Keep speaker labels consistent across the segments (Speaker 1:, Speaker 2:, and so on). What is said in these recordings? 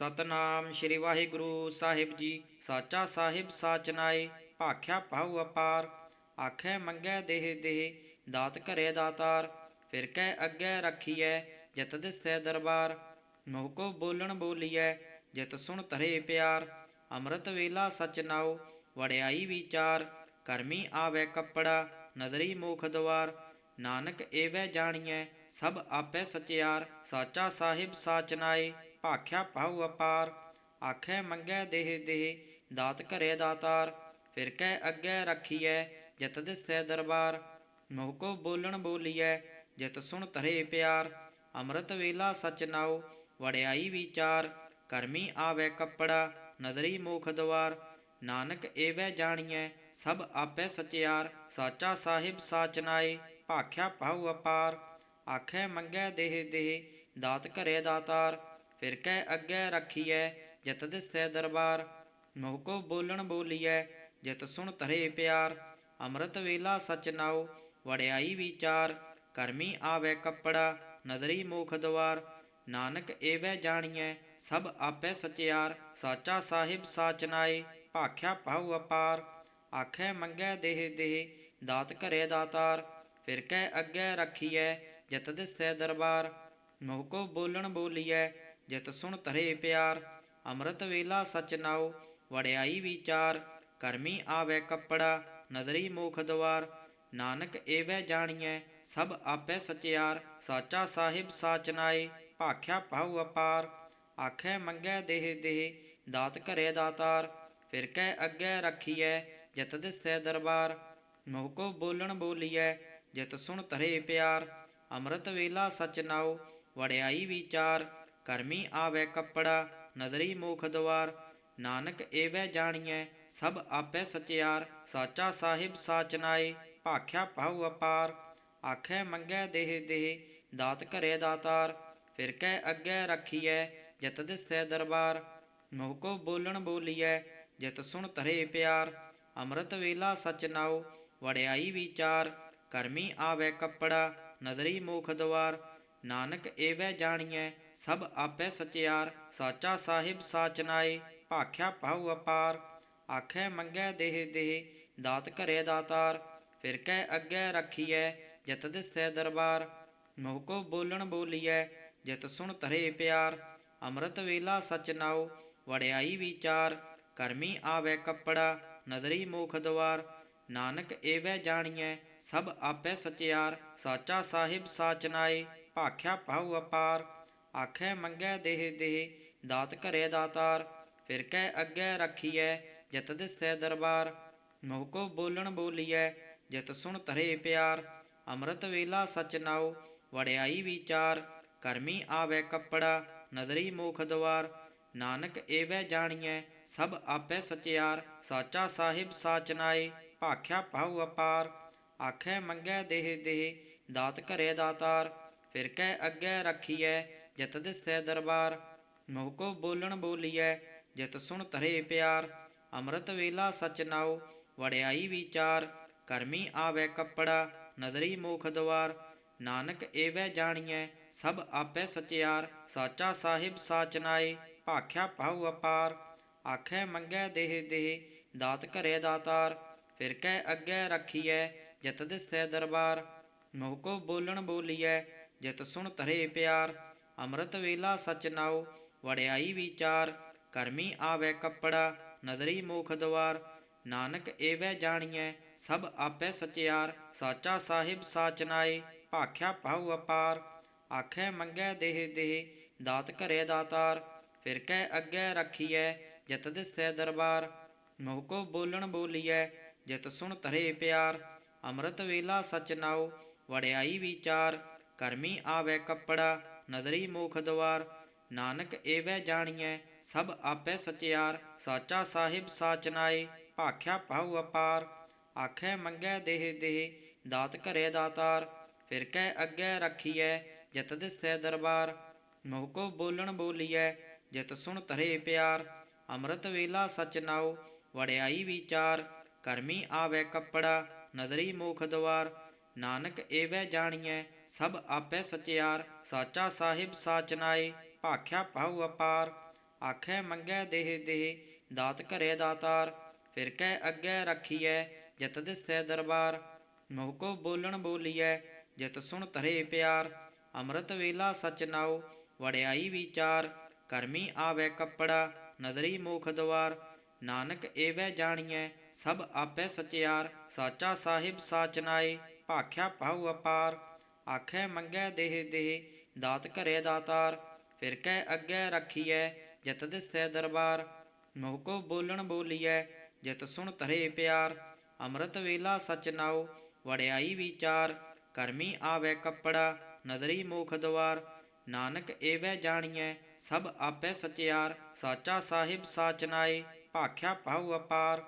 Speaker 1: ਸਤਨਾਮ ਸ੍ਰੀ ਵਾਹਿਗੁਰੂ ਸਾਹਿਬ ਜੀ। ਸਾਚਾ ਸਾਹਿਬ ਸਾਚ ਨਾਏ, ਭਾਖਿਆ ਪਾਉ ਅਪਾਰ। ਆਖੇ ਮੰਗੈ ਦੇਹ ਦੇਹ, ਦਾਤ ਘਰੇ ਦਾਤਾਰ। ਫਿਰ ਕਹਿ ਅੱਗੇ ਰੱਖੀਐ, ਜਿਤ ਦਿਸੈ ਦਰਬਾਰ। ਮੋਹ ਕੋ ਬੋਲਣ ਬੋਲੀਐ, ਜਿਤ ਸੁਣ ਧਰੇ ਪਿਆਰ। ਅੰਮ੍ਰਿਤ ਵੇਲਾ ਸਚ ਨਾਉ ਵੜਿਆਈ ਵਿਚਾਰ। ਕਰਮੀ ਆਵੇ ਕੱਪੜਾ, ਨਦਰੀ ਮੋਖ ਦਵਾਰ। ਨਾਨਕ ਏਵੈ ਜਾਣੀਐ, ਸਭ ਆਪੇ ਸਚਿਆਰ। ਸਾਚਾ ਸਾਹਿਬ ਸਾਚ ਨਾਏ। ਭਾਖਿਆ ਪਾਉ ਅਪਾਰ। ਆਖੇ ਮੰਗੈ ਦੇਹ ਦੇਹ, ਦਾਤ ਘਰੇ ਦਾਤਾਰ। ਫਿਰ ਕਹਿ ਅੱਗੇ ਰੱਖੀਐ, ਜਿਤ ਦਿਸੈ ਦਰਬਾਰ। ਮੋਹ ਕੋ ਬੋਲਣ ਬੋਲੀਐ, ਜਿਤ ਸੁਣ ਧਰੇ ਪਿਆਰ। ਅੰਮ੍ਰਿਤ ਵੇਲਾ ਸਚ ਨਾਉ ਵੜਿਆਈ ਵਿਚਾਰ। ਕਰਮੀ ਆਵੇ ਕੱਪੜਾ, ਨਦਰੀ ਮੋਖ ਦਵਾਰ। ਨਾਨਕ ਏਵੈ ਜਾਣੀਐ, ਸਭ ਆਪੇ ਸਚਿਆਰ। ਸਾਚਾ ਸਾਹਿਬ ਸਾਚ ਨਾਏ, ਭਾਖਿਆ ਪਾਉ ਅਪਾਰ। ਆਖੇ ਮੰਗੈ ਦੇਹ ਦੇਹ, ਦਾਤ ਘਰੇ ਦਾਤਾਰ। ਫਿਰ ਕਹਿ ਅੱਗੇ ਰੱਖੀਐ, ਜਿਤ ਦਿਸੈ ਦਰਬਾਰ ਮੋਹ ਕੋ ਬੋਲਣ ਬੋਲੀਐ, ਜਿਤ ਸੁਣ ਧਰੇ ਪਿਆਰ, ਅੰਮ੍ਰਿਤ ਵੇਲਾ ਸਚ ਨਾਉ ਵੜਿਆਈ ਵਿਚਾਰ, ਕਰਮੀ ਆਵੇ ਕੱਪੜਾ, ਨਦਰੀ ਮੋਖ ਦਵਾਰ, ਨਾਨਕ ਏਵੈ ਜਾਣੀਐ, ਸਭ ਆਪੇ ਸਚਿਆਰ, ਸਾਚਾ ਸਾਹਿਬ ਸਾਚ ਨਾਏ, ਭਾਖਿਆ ਪਾਉ ਅਪਾਰ, ਆਖੇ ਮੰਗੈ ਦੇਹ ਦੇਹ, ਦਾਤ ਘਰੇ ਦਾਤਾਰ, ਫਿਰ ਕਹਿ ਅੱਗੇ ਰੱਖੀਐ, ਜਤ ਦਿਸੈ ਦਰਬਾਰ ਮੋਹ ਕੋ ਬੋਲਣ ਬੋਲੀਐ ਜਿਤ ਸੁਣ ਧਰੇ ਪਿਆਰ, ਅੰਮ੍ਰਿਤ ਵੇਲਾ ਸਚ ਨਾਉ ਵੜਿਆਈ ਵਿਚਾਰ, ਕਰਮੀ ਆਵੇ ਕੱਪੜਾ, ਨਦਰੀ ਮੋਖ ਦਵਾਰ, ਨਾਨਕ ਏਵੈ ਜਾਣੀਐ, ਸਭ ਆਪੇ ਸਚਿਆਰ, ਸਾਚਾ ਸਾਹਿਬ ਸਾਚ ਨਾਏ, ਭਾਖਿਆ ਪਾਉ ਅਪਾਰ, ਆਖੇ ਮੰਗੈ ਦੇਹ ਦੇਹ, ਦਾਤ ਘਰੇ ਦਾਤਾਰ, ਫਿਰ ਕਹਿ ਅੱਗੇ ਰੱਖੀਐ, ਜਿਤ ਦਿਸੈ ਦਰਬਾਰ, ਮੋਹ ਕੋ ਬੋਲਣ ਬੋਲੀਐ, ਜਿਤ ਸੁਣ ਧਰੇ ਪਿਆਰ, ਅੰਮ੍ਰਿਤ ਵੇਲਾ ਸਚ ਨਾਉ ਵੜਿਆਈ ਵਿਚਾਰ ਕਰਮੀ ਆਵੇ ਕੱਪੜਾ, ਨਦਰੀ ਮੋਖ ਦਵਾਰ। ਨਾਨਕ ਏਵੈ ਜਾਣੀਐ, ਸਭ ਆਪੇ ਸਚਿਆਰ। ਸਾਚਾ ਸਾਹਿਬ ਸਾਚ ਨਾਏ, ਭਾਖਿਆ ਪਾਉ ਅਪਾਰ। ਆਖੇ ਮੰਗੈ ਦੇਹ ਦੇਹ, ਦਾਤ ਘਰੇ ਦਾਤਾਰ। ਫਿਰ ਕਹਿ ਅੱਗੇ ਰੱਖੀਐ, ਜਤ ਦਿਸੈ ਦਰਬਾਰ। ਮੋਹ ਕੋ ਬੋਲਣ ਬੋਲੀਐ, ਜਿਤ ਸੁਣ ਧਰੇ ਪਿਆਰ। ਅੰਮ੍ਰਿਤ ਵੇਲਾ ਸਚ ਨਾਉ ਵੜਿਆਈ ਵਿਚਾਰ। ਕਰਮੀ ਆਵੇ ਕੱਪੜਾ, ਨਦਰੀ ਮੋਖ ਦਵਾਰ। ਨਾਨਕ ਏਵੈ ਜਾਣੀਐ ਸਭ ਆਪੇ ਸਚਿਆਰ, ਸਾਚਾ ਸਾਹਿਬ ਸਾਚਨਾਏ ਭਾਖਿਆ ਪਾਉ ਅਪਾਰ। ਆਖੇ ਮੰਗੈ ਦੇਹ ਦੇਹ, ਦਾਤ ਘਰੇ ਦਾਤਾਰ। ਫਿਰ ਕਹਿ ਅੱਗੇ ਰੱਖੀਐ, ਜਿਤ ਦਿਸੈ ਦਰਬਾਰ। ਮੋਹ ਕੋ ਬੋਲਣ ਬੋਲੀਐ, ਜਿਤ ਸੁਣ ਧਰੇ ਪਿਆਰ। ਅੰਮ੍ਰਿਤ ਵੇਲਾ ਸਚ ਨਾਉ ਵੜਿਆਈ ਵਿਚਾਰ। ਕਰਮੀ ਆਵੇ ਕੱਪੜਾ, ਨਦਰੀ ਮੋਖ ਦਵਾਰ। ਨਾਨਕ ਏਵੈ ਜਾਣੀਐ, ਸਭ ਆਪੇ ਸਚਿਆਰ, ਸਾਚਾ ਸਾਹਿਬ ਸਾਚਨਾਏ ਭਾਖਿਆ ਪਾਉ ਅਪਾਰ। ਆਖੇ ਮੰਗੈ ਦੇਹ ਦੇਹ, ਦਾਤ ਘਰੇ ਦਾਤਾਰ, ਫਿਰ ਕਹਿ ਅੱਗੇ ਰੱਖੀਐ, ਜਤ ਦਿਸੈ ਦਰਬਾਰ। ਮੋਹ ਕੋ ਬੋਲਣ ਬੋਲੀਐ, ਜਤ ਸੁਣ ਧਰੇ ਪਿਆਰ। ਅੰਮ੍ਰਿਤ ਵੇਲਾ ਸਚ ਨਾਉ ਵੜਿਆਈ ਵਿਚਾਰ। ਕਰਮੀ ਆਵੇ ਕੱਪੜਾ, ਨਦਰੀ ਮੋਖ ਦਵਾਰ। ਨਾਨਕ ਏਵੈ ਜਾਣੀਐ, ਸਭ ਆਪੇ ਸਚਿਆਰ। ਸਾਚਾ ਸਾਹਿਬ ਸਾਚ ਨਾਏ, ਭਾਖਿਆ ਪਾਉ ਅਪਾਰ। ਆਖੇ ਮੰਗੈ ਦੇਹ ਦੇਹ, ਦਾਤ ਘਰੇ ਦਾਤਾਰ। ਫਿਰ ਕਹਿ ਅੱਗੇ ਰੱਖੀਐ ਜਿਤ ਦਿਸੈ ਦਰਬਾਰ ਮੋਹ ਕੋ ਬੋਲਣ ਬੋਲੀਐ, ਜਿਤ ਸੁਣ ਧਰੇ ਪਿਆਰ। ਅੰਮ੍ਰਿਤ ਵੇਲਾ ਸਚ ਨਾਉ ਵੜਿਆਈ ਵਿਚਾਰ। ਕਰਮੀ ਆਵੇ ਕੱਪੜਾ, ਨਦਰੀ ਮੋਖ ਦਵਾਰ। ਨਾਨਕ ਏਵੈ ਜਾਣੀਐ, ਸਭ ਆਪੇ ਸਚਿਆਰ। ਸਾਚਾ ਸਾਹਿਬ ਸਾਚ ਨਾਏ, ਭਾਖਿਆ ਪਾਉ ਅਪਾਰ। ਆਖੇ ਮੰਗੈ ਦੇਹ ਦੇਹ, ਦਾਤ ਘਰੇ ਦਾਤਾਰ। ਫਿਰ ਕਹਿ ਅੱਗੇ ਰੱਖੀਐ, ਜਤ ਦਿਸੈ ਦਰਬਾਰ। ਮੋਹ ਕੋ ਬੋਲਣ ਬੋਲੀਐ, ਜਤ ਸੁਣ ਧਰੇ ਪਿਆਰ। ਅੰਮ੍ਰਿਤ ਵੇਲਾ ਸਚ ਨਾਉ ਵੜਿਆਈ ਵਿਚਾਰ, ਕਰਮੀ ਆਵੇ ਕੱਪੜਾ, ਨਦਰੀ ਮੋਖ ਦਵਾਰ। ਨਾਨਕ ਏਵੈ ਜਾਣੀਐ, ਸਭ ਆਪੇ ਸਚਿਆਰ। ਸਾਚਾ ਸਾਹਿਬ ਸਾਚ ਨਾਏ, ਭਾਖਿਆ ਪਾਉ ਅਪਾਰ। ਆਖੇ ਮੰਗੈ ਦੇਹ ਦੇਹ, ਦਾਤ ਘਰੇ ਦਾਤਾਰ। ਫਿਰ ਕਹਿ ਅੱਗੇ ਰੱਖੀਐ, ਜਿਤ ਦਿਸੈ ਦਰਬਾਰ। ਮੋਹ ਕੋ ਬੋਲਣ ਬੋਲੀਐ, ਜਿਤ ਸੁਣ ਧਰੇ ਪਿਆਰ। ਅੰਮ੍ਰਿਤ ਵੇਲਾ ਸਚ ਨਾਉ ਵੜਿਆਈ ਵਿਚਾਰ, ਕਰਮੀ ਆਵੇ ਕੱਪੜਾ। ਨਦਰੀ ਮੋਖ ਦਵਾਰ, ਨਾਨਕ ਏਵੈ ਜਾਣੀਐ, ਸਭ ਆਪੇ ਸਚਿਆਰ, ਸਾਚਾ ਸਾਹਿਬ ਸਾਚ ਨਾਏ, ਭਾਖਿਆ ਪਾਉ ਅਪਾਰ। ਆਖੇ ਮੰਗੈ ਦੇਹ ਦੇਹ, ਦਾਤ ਘਰੇ ਦਾਤਾਰ, ਫਿਰ ਕਹਿ ਅੱਗੇ ਰੱਖੀਐ, ਜਤ ਦਿਸੈ ਦਰਬਾਰ। ਮੋਹ ਕੋ ਬੋਲਣ ਬੋਲੀਐ, ਜਿਤ ਸੁਣ ਧਰੇ ਪਿਆਰ। ਅੰਮ੍ਰਿਤ ਵੇਲਾ ਸਚ ਨਾਉ ਵੜਿਆਈ ਵਿਚਾਰ। ਕਰਮੀ ਆਵੇ ਕੱਪੜਾ, ਨਦਰੀ ਮੋਖ ਦਵਾਰ। ਨਾਨਕ ਏਵੈ ਜਾਣੀਐ ਸਭ ਆਪੇ ਸਚਿਆਰ, ਸਾਚਾ ਸਾਹਿਬ ਸਾਚਨਾਏ ਭਾਖਿਆ ਪਾਉ ਅਪਾਰ। ਆਖੇ ਮੰਗੈ ਦੇਹ ਦੇਹ, ਦਾਤ ਘਰੇ ਦਾਤਾਰ। ਫਿਰ ਕਹਿ ਅੱਗੇ ਰੱਖੀਐ, ਜਿਤ ਦਿਸੈ ਦਰਬਾਰ। ਮੋਹ ਕੋ ਬੋਲਣ ਬੋਲੀਐ, ਜਿਤ ਸੁਣ ਧਰੇ ਪਿਆਰ। ਅੰਮ੍ਰਿਤ ਵੇਲਾ ਸਚ ਨਾਉ ਵੜਿਆਈ ਵਿਚਾਰ। ਕਰਮੀ ਆਵੇ ਕੱਪੜਾ, ਨਦਰੀ ਮੋਖ ਦਵਾਰ। ਨਾਨਕ ਏਵੈ ਜਾਣੀਐ, ਸਭ ਆਪੇ ਸਚਿਆਰ, ਸਾਚਾ ਸਾਹਿਬ ਸਾਚਨਾਏ ਭਾਖਿਆ ਪਾਉ ਅਪਾਰ। ਆਖੇ ਮੰਗੈ ਦੇਹ ਦੇਹ, ਦਾਤ ਘਰੇ ਦਾਤਾਰ, ਫਿਰ ਕੈ ਅੱਗੇ ਰੱਖੀਐ, ਜਿਤ ਦਿਸੈ ਦਰਬਾਰ। ਮੋਹ ਕੋ ਬੋਲਣ ਬੋਲੀਐ, ਜਿਤ ਸੁਣ ਧਰੇ ਪਿਆਰ। ਅੰਮ੍ਰਿਤ ਵੇਲਾ ਸਚ ਨਾਉ ਵੜਿਆਈ ਵਿਚਾਰ। ਕਰਮੀ ਆਵੇ ਕੱਪੜਾ, ਨਦਰੀ ਮੋਖ ਦਵਾਰ। ਨਾਨਕ ਏਵੈ ਜਾਣੀਐ, ਸਭ ਆਪੇ ਸਚਿਆਰ। ਸਾਚਾ ਸਾਹਿਬ ਸਾਚ ਨਾਏ, ਭਾਖਿਆ ਪਾਉ ਅਪਾਰ।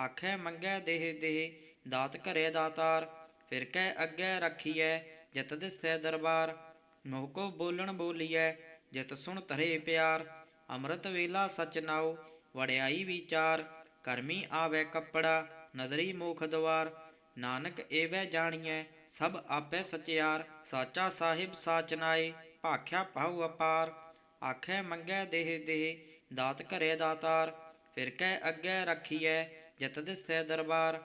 Speaker 1: ਆਖੇ ਮੰਗੈ ਦੇਹ ਦੇਹ, ਦਾਤ ਘਰੇ ਦਾਤਾਰ। ਫਿਰ ਕੈ ਅੱਗੇ ਰੱਖੀਐ ਜਿਤ ਦਿਸੈ ਦਰਬਾਰ ਮੋਹ ਕੋ ਬੋਲਣ ਬੋਲੀਐ, ਜਿਤ ਸੁਣ ਧਰੇ ਪਿਆਰ, ਅੰਮ੍ਰਿਤ ਵੇਲਾ ਸਚ ਨਾਉ ਵੜਿਆਈ ਵਿਚਾਰ, ਕਰਮੀ ਆਵੇ ਕੱਪੜਾ, ਨਦਰੀ ਮੋਖ ਦਵਾਰ, ਨਾਨਕ ਏਵੈ ਜਾਣੀਐ, ਸਭ ਆਪੇ ਸਚਿਆਰ, ਸਾਚਾ ਸਾਹਿਬ ਸਾਚ ਨਾਏ, ਭਾਖਿਆ ਪਾਉ ਅਪਾਰ, ਆਖੇ ਮੰਗੈ ਦੇਹ ਦੇਹ, ਦਾਤ ਘਰੇ ਦਾਤਾਰ, ਫਿਰ ਕਹਿ ਅੱਗੇ ਰੱਖੀਐ, ਜਤ ਦਿਸੈ ਦਰਬਾਰ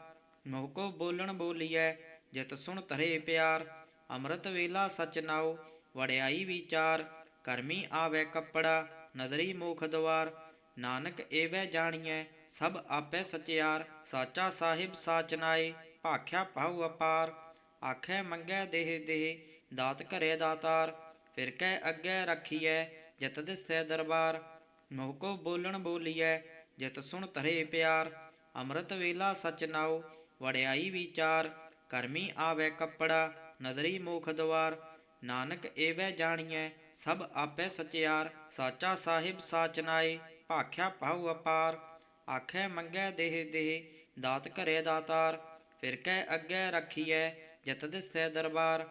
Speaker 1: ਮੋਹ ਕੋ ਬੋਲਣ ਬੋਲੀਐ, ਜਿਤ ਸੁਣ ਧਰੇ ਪਿਆਰ ਅੰਮ੍ਰਿਤ ਵੇਲਾ ਸਚ ਨਾਉ ਵੜਿਆਈ ਵਿਚਾਰ, ਕਰਮੀ ਆਵੇ ਕੱਪੜਾ, ਨਦਰੀ ਮੋਖ ਦਵਾਰ। ਨਾਨਕ ਏਵੈ ਜਾਣੀਐ, ਸਭ ਆਪੇ ਸਚਿਆਰ, ਸਾਚਾ ਸਾਹਿਬ ਸਾਚ ਨਾਏ, ਭਾਖਿਆ ਪਾਉ ਅਪਾਰ। ਆਖੇ ਮੰਗੈ ਦੇਹ ਦੇਹ, ਦਾਤ ਘਰੇ ਦਾਤਾਰ। ਫਿਰ ਕੈ ਅੱਗੇ ਰੱਖੀਐ, ਜਤ ਦਿਸੈ ਦਰਬਾਰ। ਮੋਹ ਕੋ ਬੋਲਣ ਬੋਲੀਐ, ਜਿਤ ਸੁਣ ਧਰੇ ਪਿਆਰ। ਅੰਮ੍ਰਿਤ ਵੇਲਾ ਸਚ ਨਾਉ ਵੜਿਆਈ ਵਿਚਾਰ, ਕਰਮੀ ਆਵੇ ਕੱਪੜਾ। ਨਦਰੀ ਮੋਖ ਦਵਾਰ, ਨਾਨਕ ਏਵੈ ਜਾਣੀਐ, ਸਭ ਆਪੇ ਸਚਿਆਰ, ਸਾਚਾ ਸਾਹਿਬ ਸਾਚ ਨਾਏ, ਭਾਖਿਆ ਪਾਉ ਅਪਾਰ। ਆਖੇ ਮੰਗੈ ਦੇਹ ਦੇਹ, ਦਾਤ ਘਰੇ ਦਾਤਾਰ, ਫਿਰ ਕੈ ਅੱਗੇ ਰੱਖੀਐ, ਜਿਤ ਦਿਸੈ ਦਰਬਾਰ।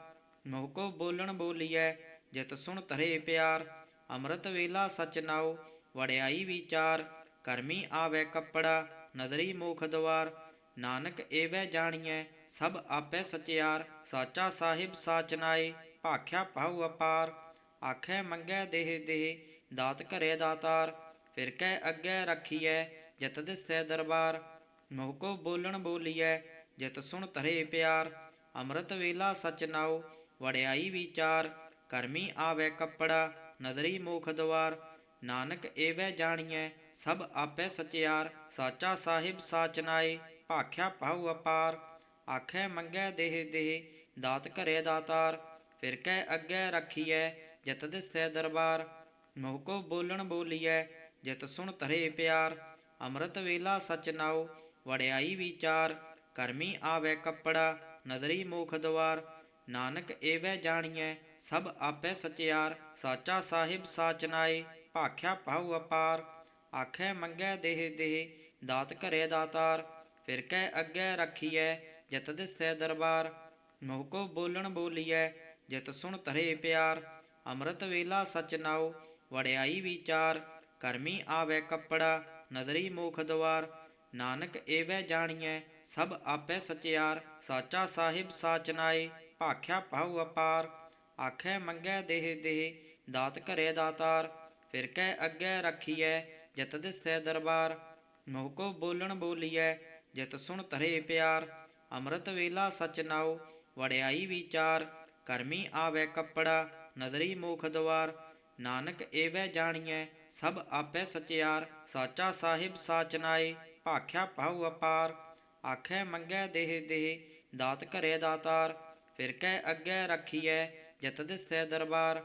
Speaker 1: ਮੋਹ ਕੋ ਬੋਲਣ ਬੋਲੀਐ, ਜਿਤ ਸੁਣ ਧਰੇ ਪਿਆਰ। ਅੰਮ੍ਰਿਤ ਵੇਲਾ ਸਚ ਨਾਉ ਵੜਿਆਈ ਵਿਚਾਰ। ਕਰਮੀ ਆਵੇ ਕੱਪੜਾ, ਨਦਰੀ ਮੋਖ ਦਵਾਰ। ਨਾਨਕ ਏਵੈ ਜਾਣੀਐ ਸਭ ਆਪੇ ਸਚਿਆਰ, ਸਾਚਾ ਸਾਹਿਬ ਸਾਚਨਾਏ ਭਾਖਿਆ ਪਾਉ ਅਪਾਰ। ਆਖੇ ਮੰਗੈ ਦੇਹ ਦੇਹ, ਦਾਤ ਘਰੇ ਦਾਤਾਰ। ਫਿਰ ਕਹਿ ਅੱਗੇ ਰੱਖੀਐ, ਜਿਤ ਦਿਸੈ ਦਰਬਾਰ। ਮੋਹ ਕੋ ਬੋਲਣ ਬੋਲੀਐ, ਜਿਤ ਸੁਣ ਧਰੇ ਪਿਆਰ। ਅੰਮ੍ਰਿਤ ਵੇਲਾ ਸਚ ਨਾਉ ਵੜਿਆਈ ਵਿਚਾਰ। ਕਰਮੀ ਆਵੇ ਕੱਪੜਾ, ਨਦਰੀ ਮੋਖ ਦਵਾਰ। ਨਾਨਕ ਏਵੈ ਜਾਣੀਐ, ਸਭ ਆਪੇ ਸਚਿਆਰ, ਸਾਚਾ ਸਾਹਿਬ ਸਾਚਨਾਏ ਭਾਖਿਆ ਪਾਉ ਅਪਾਰ। ਆਖੇ ਮੰਗੈ ਦੇਹ ਦੇਹ, ਦਾਤ ਘਰੇ ਦਾਤਾਰ, ਫਿਰ ਕੈ ਅੱਗੇ ਰੱਖੀਐ, ਜਿਤ ਦਿਸੈ ਦਰਬਾਰ। ਮੋਹ ਕੋ ਬੋਲਣ ਬੋਲੀਐ, ਜਿਤ ਸੁਣ ਧਰੇ ਪਿਆਰ। ਅੰਮ੍ਰਿਤ ਵੇਲਾ ਸਚ ਨਾਉ ਵੜਿਆਈ ਵਿਚਾਰ। ਕਰਮੀ ਆਵੇ ਕੱਪੜਾ, ਨਦਰੀ ਮੋਖ ਦਵਾਰ। ਨਾਨਕ ਏਵੈ ਜਾਣੀਐ, ਸਭ ਆਪੇ ਸਚਿਆਰ। ਸਾਚਾ ਸਾਹਿਬ ਸਾਚ ਨਾਏ, ਭਾਖਿਆ ਪਾਉ ਅਪਾਰ। ਆਖੇ ਮੰਗੈ ਦੇਹ ਦੇਹ, ਦਾਤ ਘਰੇ ਦਾਤਾਰ। ਫਿਰ ਕੈ ਅੱਗੇ ਰੱਖੀਐ ਜਿਤ ਦਿਸੈ ਦਰਬਾਰ, ਮੋਹ ਕੋ ਬੋਲਣ ਬੋਲੀਐ, ਜਿਤ ਸੁਣ ਧਰੇ ਪਿਆਰ, ਅੰਮ੍ਰਿਤ ਵੇਲਾ ਸਚ ਨਾਉ ਵੜਿਆਈ ਵਿਚਾਰ, ਕਰਮੀ ਆਵੇ ਕੱਪੜਾ, ਨਦਰੀ ਮੋਖ ਦਵਾਰ, ਨਾਨਕ ਏਵੈ ਜਾਣੀਐ, ਸਭ ਆਪੇ ਸਚਿਆਰ, ਸਾਚਾ ਸਾਹਿਬ ਸਾਚ ਨਾਏ, ਭਾਖਿਆ ਪਾਉ ਅਪਾਰ, ਆਖੇ ਮੰਗੈ ਦੇਹ ਦੇਹ, ਦਾਤ ਘਰੇ ਦਾਤਾਰ, ਫਿਰ ਕਹਿ ਅੱਗੇ ਰੱਖੀਐ, ਜਤ ਦਿਸੈ ਦਰਬਾਰ, ਮੋਹ ਕੋ ਬੋਲਣ ਬੋਲੀਐ, ਜਿਤ ਸੁਣ ਧਰੇ ਪਿਆਰ ਅੰਮ੍ਰਿਤ ਵੇਲਾ ਸਚ ਨਾਉ ਵੜਿਆਈ ਵਿਚਾਰ, ਕਰਮੀ ਆਵੇ ਕੱਪੜਾ, ਨਦਰੀ ਮੋਖ ਦਵਾਰ। ਨਾਨਕ ਏਵੈ ਜਾਣੀਐ, ਸਭ ਆਪੇ ਸਚਿਆਰ। ਸਾਚਾ ਸਾਹਿਬ ਸਾਚਨਾਏ ਭਾਖਿਆ ਪਾਉ ਅਪਾਰ। ਆਖੇ ਮੰਗੈ ਦੇਹ ਦੇਹ, ਦਾਤ ਘਰੇ ਦਾਤਾਰ। ਫਿਰ ਕਹਿ ਅੱਗੇ ਰੱਖੀਐ, ਜਤ ਦਿਸੈ ਦਰਬਾਰ।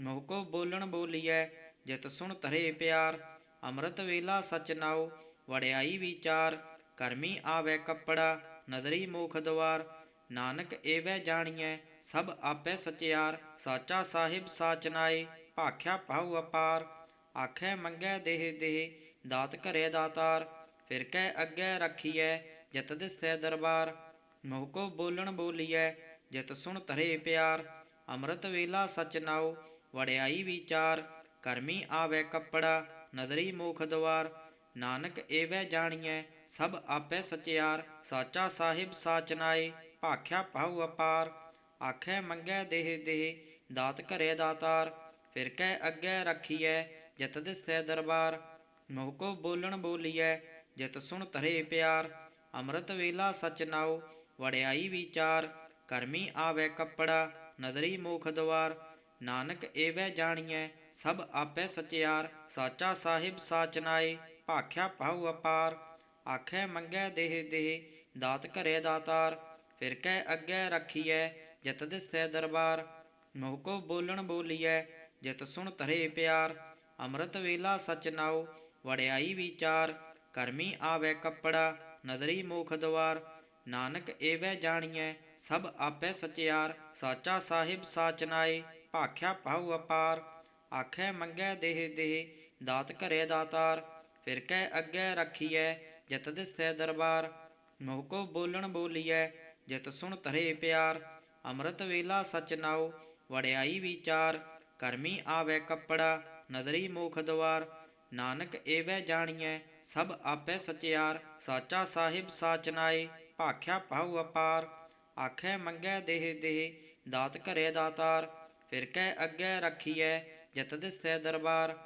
Speaker 1: ਮੋਹ ਕੋ ਬੋਲਣ ਬੋਲੀਐ, ਜਿਤ ਸੁਣ ਧਰੇ ਪਿਆਰ। ਅੰਮ੍ਰਿਤ ਵੇਲਾ ਸਚ ਨਾਉ ਵੜਿਆਈ ਵਿਚਾਰ। ਕਰਮੀ ਆਵੇ ਕੱਪੜਾ ਨਦਰੀ ਮੋਖ ਦਵਾਰ, ਨਾਨਕ ਏਵੈ ਜਾਣੀਐ, ਸਭ ਆਪੇ ਸਚਿਆਰ, ਸਾਚਾ ਸਾਹਿਬ ਸਾਚ ਨਾਏ, ਭਾਖਿਆ ਪਾਉ ਅਪਾਰ। ਆਖੇ ਮੰਗੈ ਦੇਹ ਦੇਹ, ਦਾਤ ਘਰੇ ਦਾਤਾਰ ਫਿਰ ਕਹਿ ਅੱਗੇ ਰੱਖੀਐ, ਜਿਤ ਦਿਸੈ ਦਰਬਾਰ। ਮੋਹ ਕੋ ਬੋਲਣ ਬੋਲੀਐ, ਜਿਤ ਸੁਣ ਧਰੇ ਪਿਆਰ। ਅੰਮ੍ਰਿਤ ਵੇਲਾ ਸਚ ਨਾਉ ਵੜਿਆਈ ਵਿਚਾਰ। ਕਰਮੀ ਆਵੇ ਕੱਪੜਾ, ਨਦਰੀ ਮੋਖ ਦਵਾਰ। ਨਾਨਕ ਏਵੈ ਜਾਣੀਐ ਸਭ ਆਪੇ ਸਚਿਆਰ, ਸਾਚਾ ਸਾਹਿਬ ਸਾਚਨਾਏ ਭਾਖਿਆ ਪਾਉ ਅਪਾਰ। ਆਖੇ ਮੰਗੈ ਦੇਹ ਦੇਹ, ਦਾਤ ਘਰੇ ਦਾਤਾਰ। ਫਿਰ ਕਹਿ ਅੱਗੇ ਰੱਖੀਐ, ਜਿਤ ਦਿਸੈ ਦਰਬਾਰ। ਮੋਹ ਕੋ ਬੋਲਣ ਬੋਲੀਐ, ਜਿਤ ਸੁਣ ਧਰੇ ਪਿਆਰ। ਅੰਮ੍ਰਿਤ ਵੇਲਾ ਸਚ ਨਾਉ, ਵਡਿਆਈ ਵਿਚਾਰ। ਕਰਮੀ ਆਵੇ ਕੱਪੜਾ, ਨਦਰੀ ਮੋਖ ਦਵਾਰ। ਨਾਨਕ ਏਵੈ ਜਾਣੀਐ, ਸਭ ਆਪੇ ਸਚਿਆਰ, ਸਾਚਾ ਸਾਹਿਬ ਸਾਚਨਾਏ ਭਾਖਿਆ ਪਾਉ ਅਪਾਰ। ਆਖੇ ਮੰਗੈ ਦੇਹ ਦੇਹ, ਦਾਤ ਘਰੇ ਦਾਤਾਰ, ਫਿਰ ਕੈ ਅੱਗੇ ਰੱਖੀਐ, ਜਤ ਦਿਸੈ ਦਰਬਾਰ। ਮੋਹ ਕੋ ਬੋਲਣ ਬੋਲੀਐ, ਜਿਤ ਸੁਣ ਧਰੇ ਪਿਆਰ। ਅੰਮ੍ਰਿਤ ਵੇਲਾ ਸਚ ਨਾਉ, ਵਡਿਆਈ ਵਿਚਾਰ। ਕਰਮੀ ਆਵੇ ਕੱਪੜਾ, ਨਦਰੀ ਮੋਖ ਦਵਾਰ। ਨਾਨਕ ਏਵੈ ਜਾਣੀਐ, ਸਭ ਆਪੇ ਸਚਿਆਰ। ਸਾਚਾ ਸਾਹਿਬ ਸਾਚ ਨਾਏ, ਭਾਖਿਆ ਪਾਉ ਅਪਾਰ। ਆਖੇ ਮੰਗੈ ਦੇਹ ਦੇਹ, ਦਾਤ ਘਰੇ ਦਾਤਾਰ। ਫਿਰ ਕੈ ਅੱਗੇ ਰੱਖੀਐ ਜਤ ਦਿਸੈ ਦਰਬਾਰ ਮੋਹ ਕੋ ਬੋਲਣ ਬੋਲੀਐ, ਜਿਤ ਸੁਣ ਧਰੇ ਪਿਆਰ, ਅੰਮ੍ਰਿਤ ਵੇਲਾ ਸਚ ਨਾਉ, ਵਡਿਆਈ ਵਿਚਾਰ, ਕਰਮੀ ਆਵੇ ਕੱਪੜਾ, ਨਦਰੀ ਮੋਖ ਦਵਾਰ, ਨਾਨਕ ਏਵੈ ਜਾਣੀਐ, ਸਭ ਆਪੇ ਸਚਿਆਰ, ਸਾਚਾ ਸਾਹਿਬ ਸਾਚ ਨਾਏ, ਭਾਖਿਆ ਪਾਉ ਅਪਾਰ, ਆਖੇ ਮੰਗੈ ਦੇਹ ਦੇਹ, ਦਾਤ ਘਰੇ ਦਾਤਾਰ ਫਿਰ ਕਹਿ ਅੱਗੇ ਰੱਖੀਐ, ਜਤ ਦਿਸੈ ਦਰਬਾਰ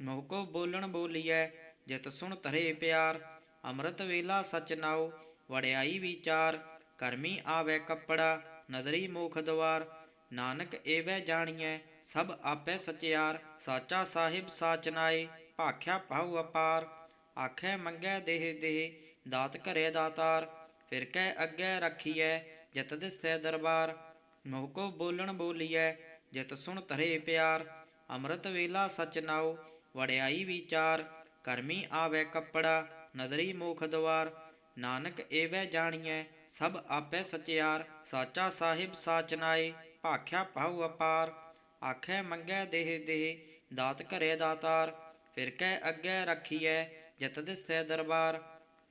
Speaker 1: ਮੋਹ ਕੋ ਬੋਲਣ ਬੋਲੀਐ, ਜਿਤ ਸੁਣ ਧਰੇ ਪਿਆਰ ਅੰਮ੍ਰਿਤ ਵੇਲਾ ਸਚ ਨਾਉ, ਵਡਿਆਈ ਵਿਚਾਰ, ਕਰਮੀ ਆਵੇ ਕੱਪੜਾ, ਨਦਰੀ ਮੋਖ ਦਵਾਰ। ਨਾਨਕ ਏਵੈ ਜਾਣੀਐ, ਸਭ ਆਪੇ ਸਚਿਆਰ। ਸਾਚਾ ਸਾਹਿਬ ਸਾਚ ਨਾਏ, ਭਾਖਿਆ ਪਾਉ ਅਪਾਰ। ਆਖੇ ਮੰਗੈ ਦੇਹ ਦੇਹ, ਦਾਤ ਘਰੇ ਦਾਤਾਰ। ਫਿਰ ਕਹਿ ਅੱਗੇ ਰੱਖੀਐ, ਜਿਤ ਦਿਸੈ ਦਰਬਾਰ। ਮੋਹ ਕੋ ਬੋਲਣ ਬੋਲੀਐ, ਜਿਤ ਸੁਣ ਧਰੇ ਪਿਆਰ। ਅੰਮ੍ਰਿਤ ਵੇਲਾ ਸਚ ਨਾਉ, ਵਡਿਆਈ ਵਿਚਾਰ, ਕਰਮੀ ਆਵੇ ਕੱਪੜਾ। ਨਦਰੀ ਮੋਖ ਦਵਾਰ, ਨਾਨਕ ਏਵੈ ਜਾਣੀਐ, ਸਭ ਆਪੇ ਸਚਿਆਰ, ਸਾਚਾ ਸਾਹਿਬ ਸਾਚ ਭਾਖਿਆ ਪਾਉ ਅਪਾਰ। ਆਖੇ ਮੰਗੈ ਦੇਹ ਦੇਹ, ਦਾਤ ਘਰੇ ਦਾਤਾਰ ਫਿਰ ਕਹਿ ਅੱਗੇ ਰੱਖੀਐ, ਜਤ ਦਿਸੈ ਦਰਬਾਰ।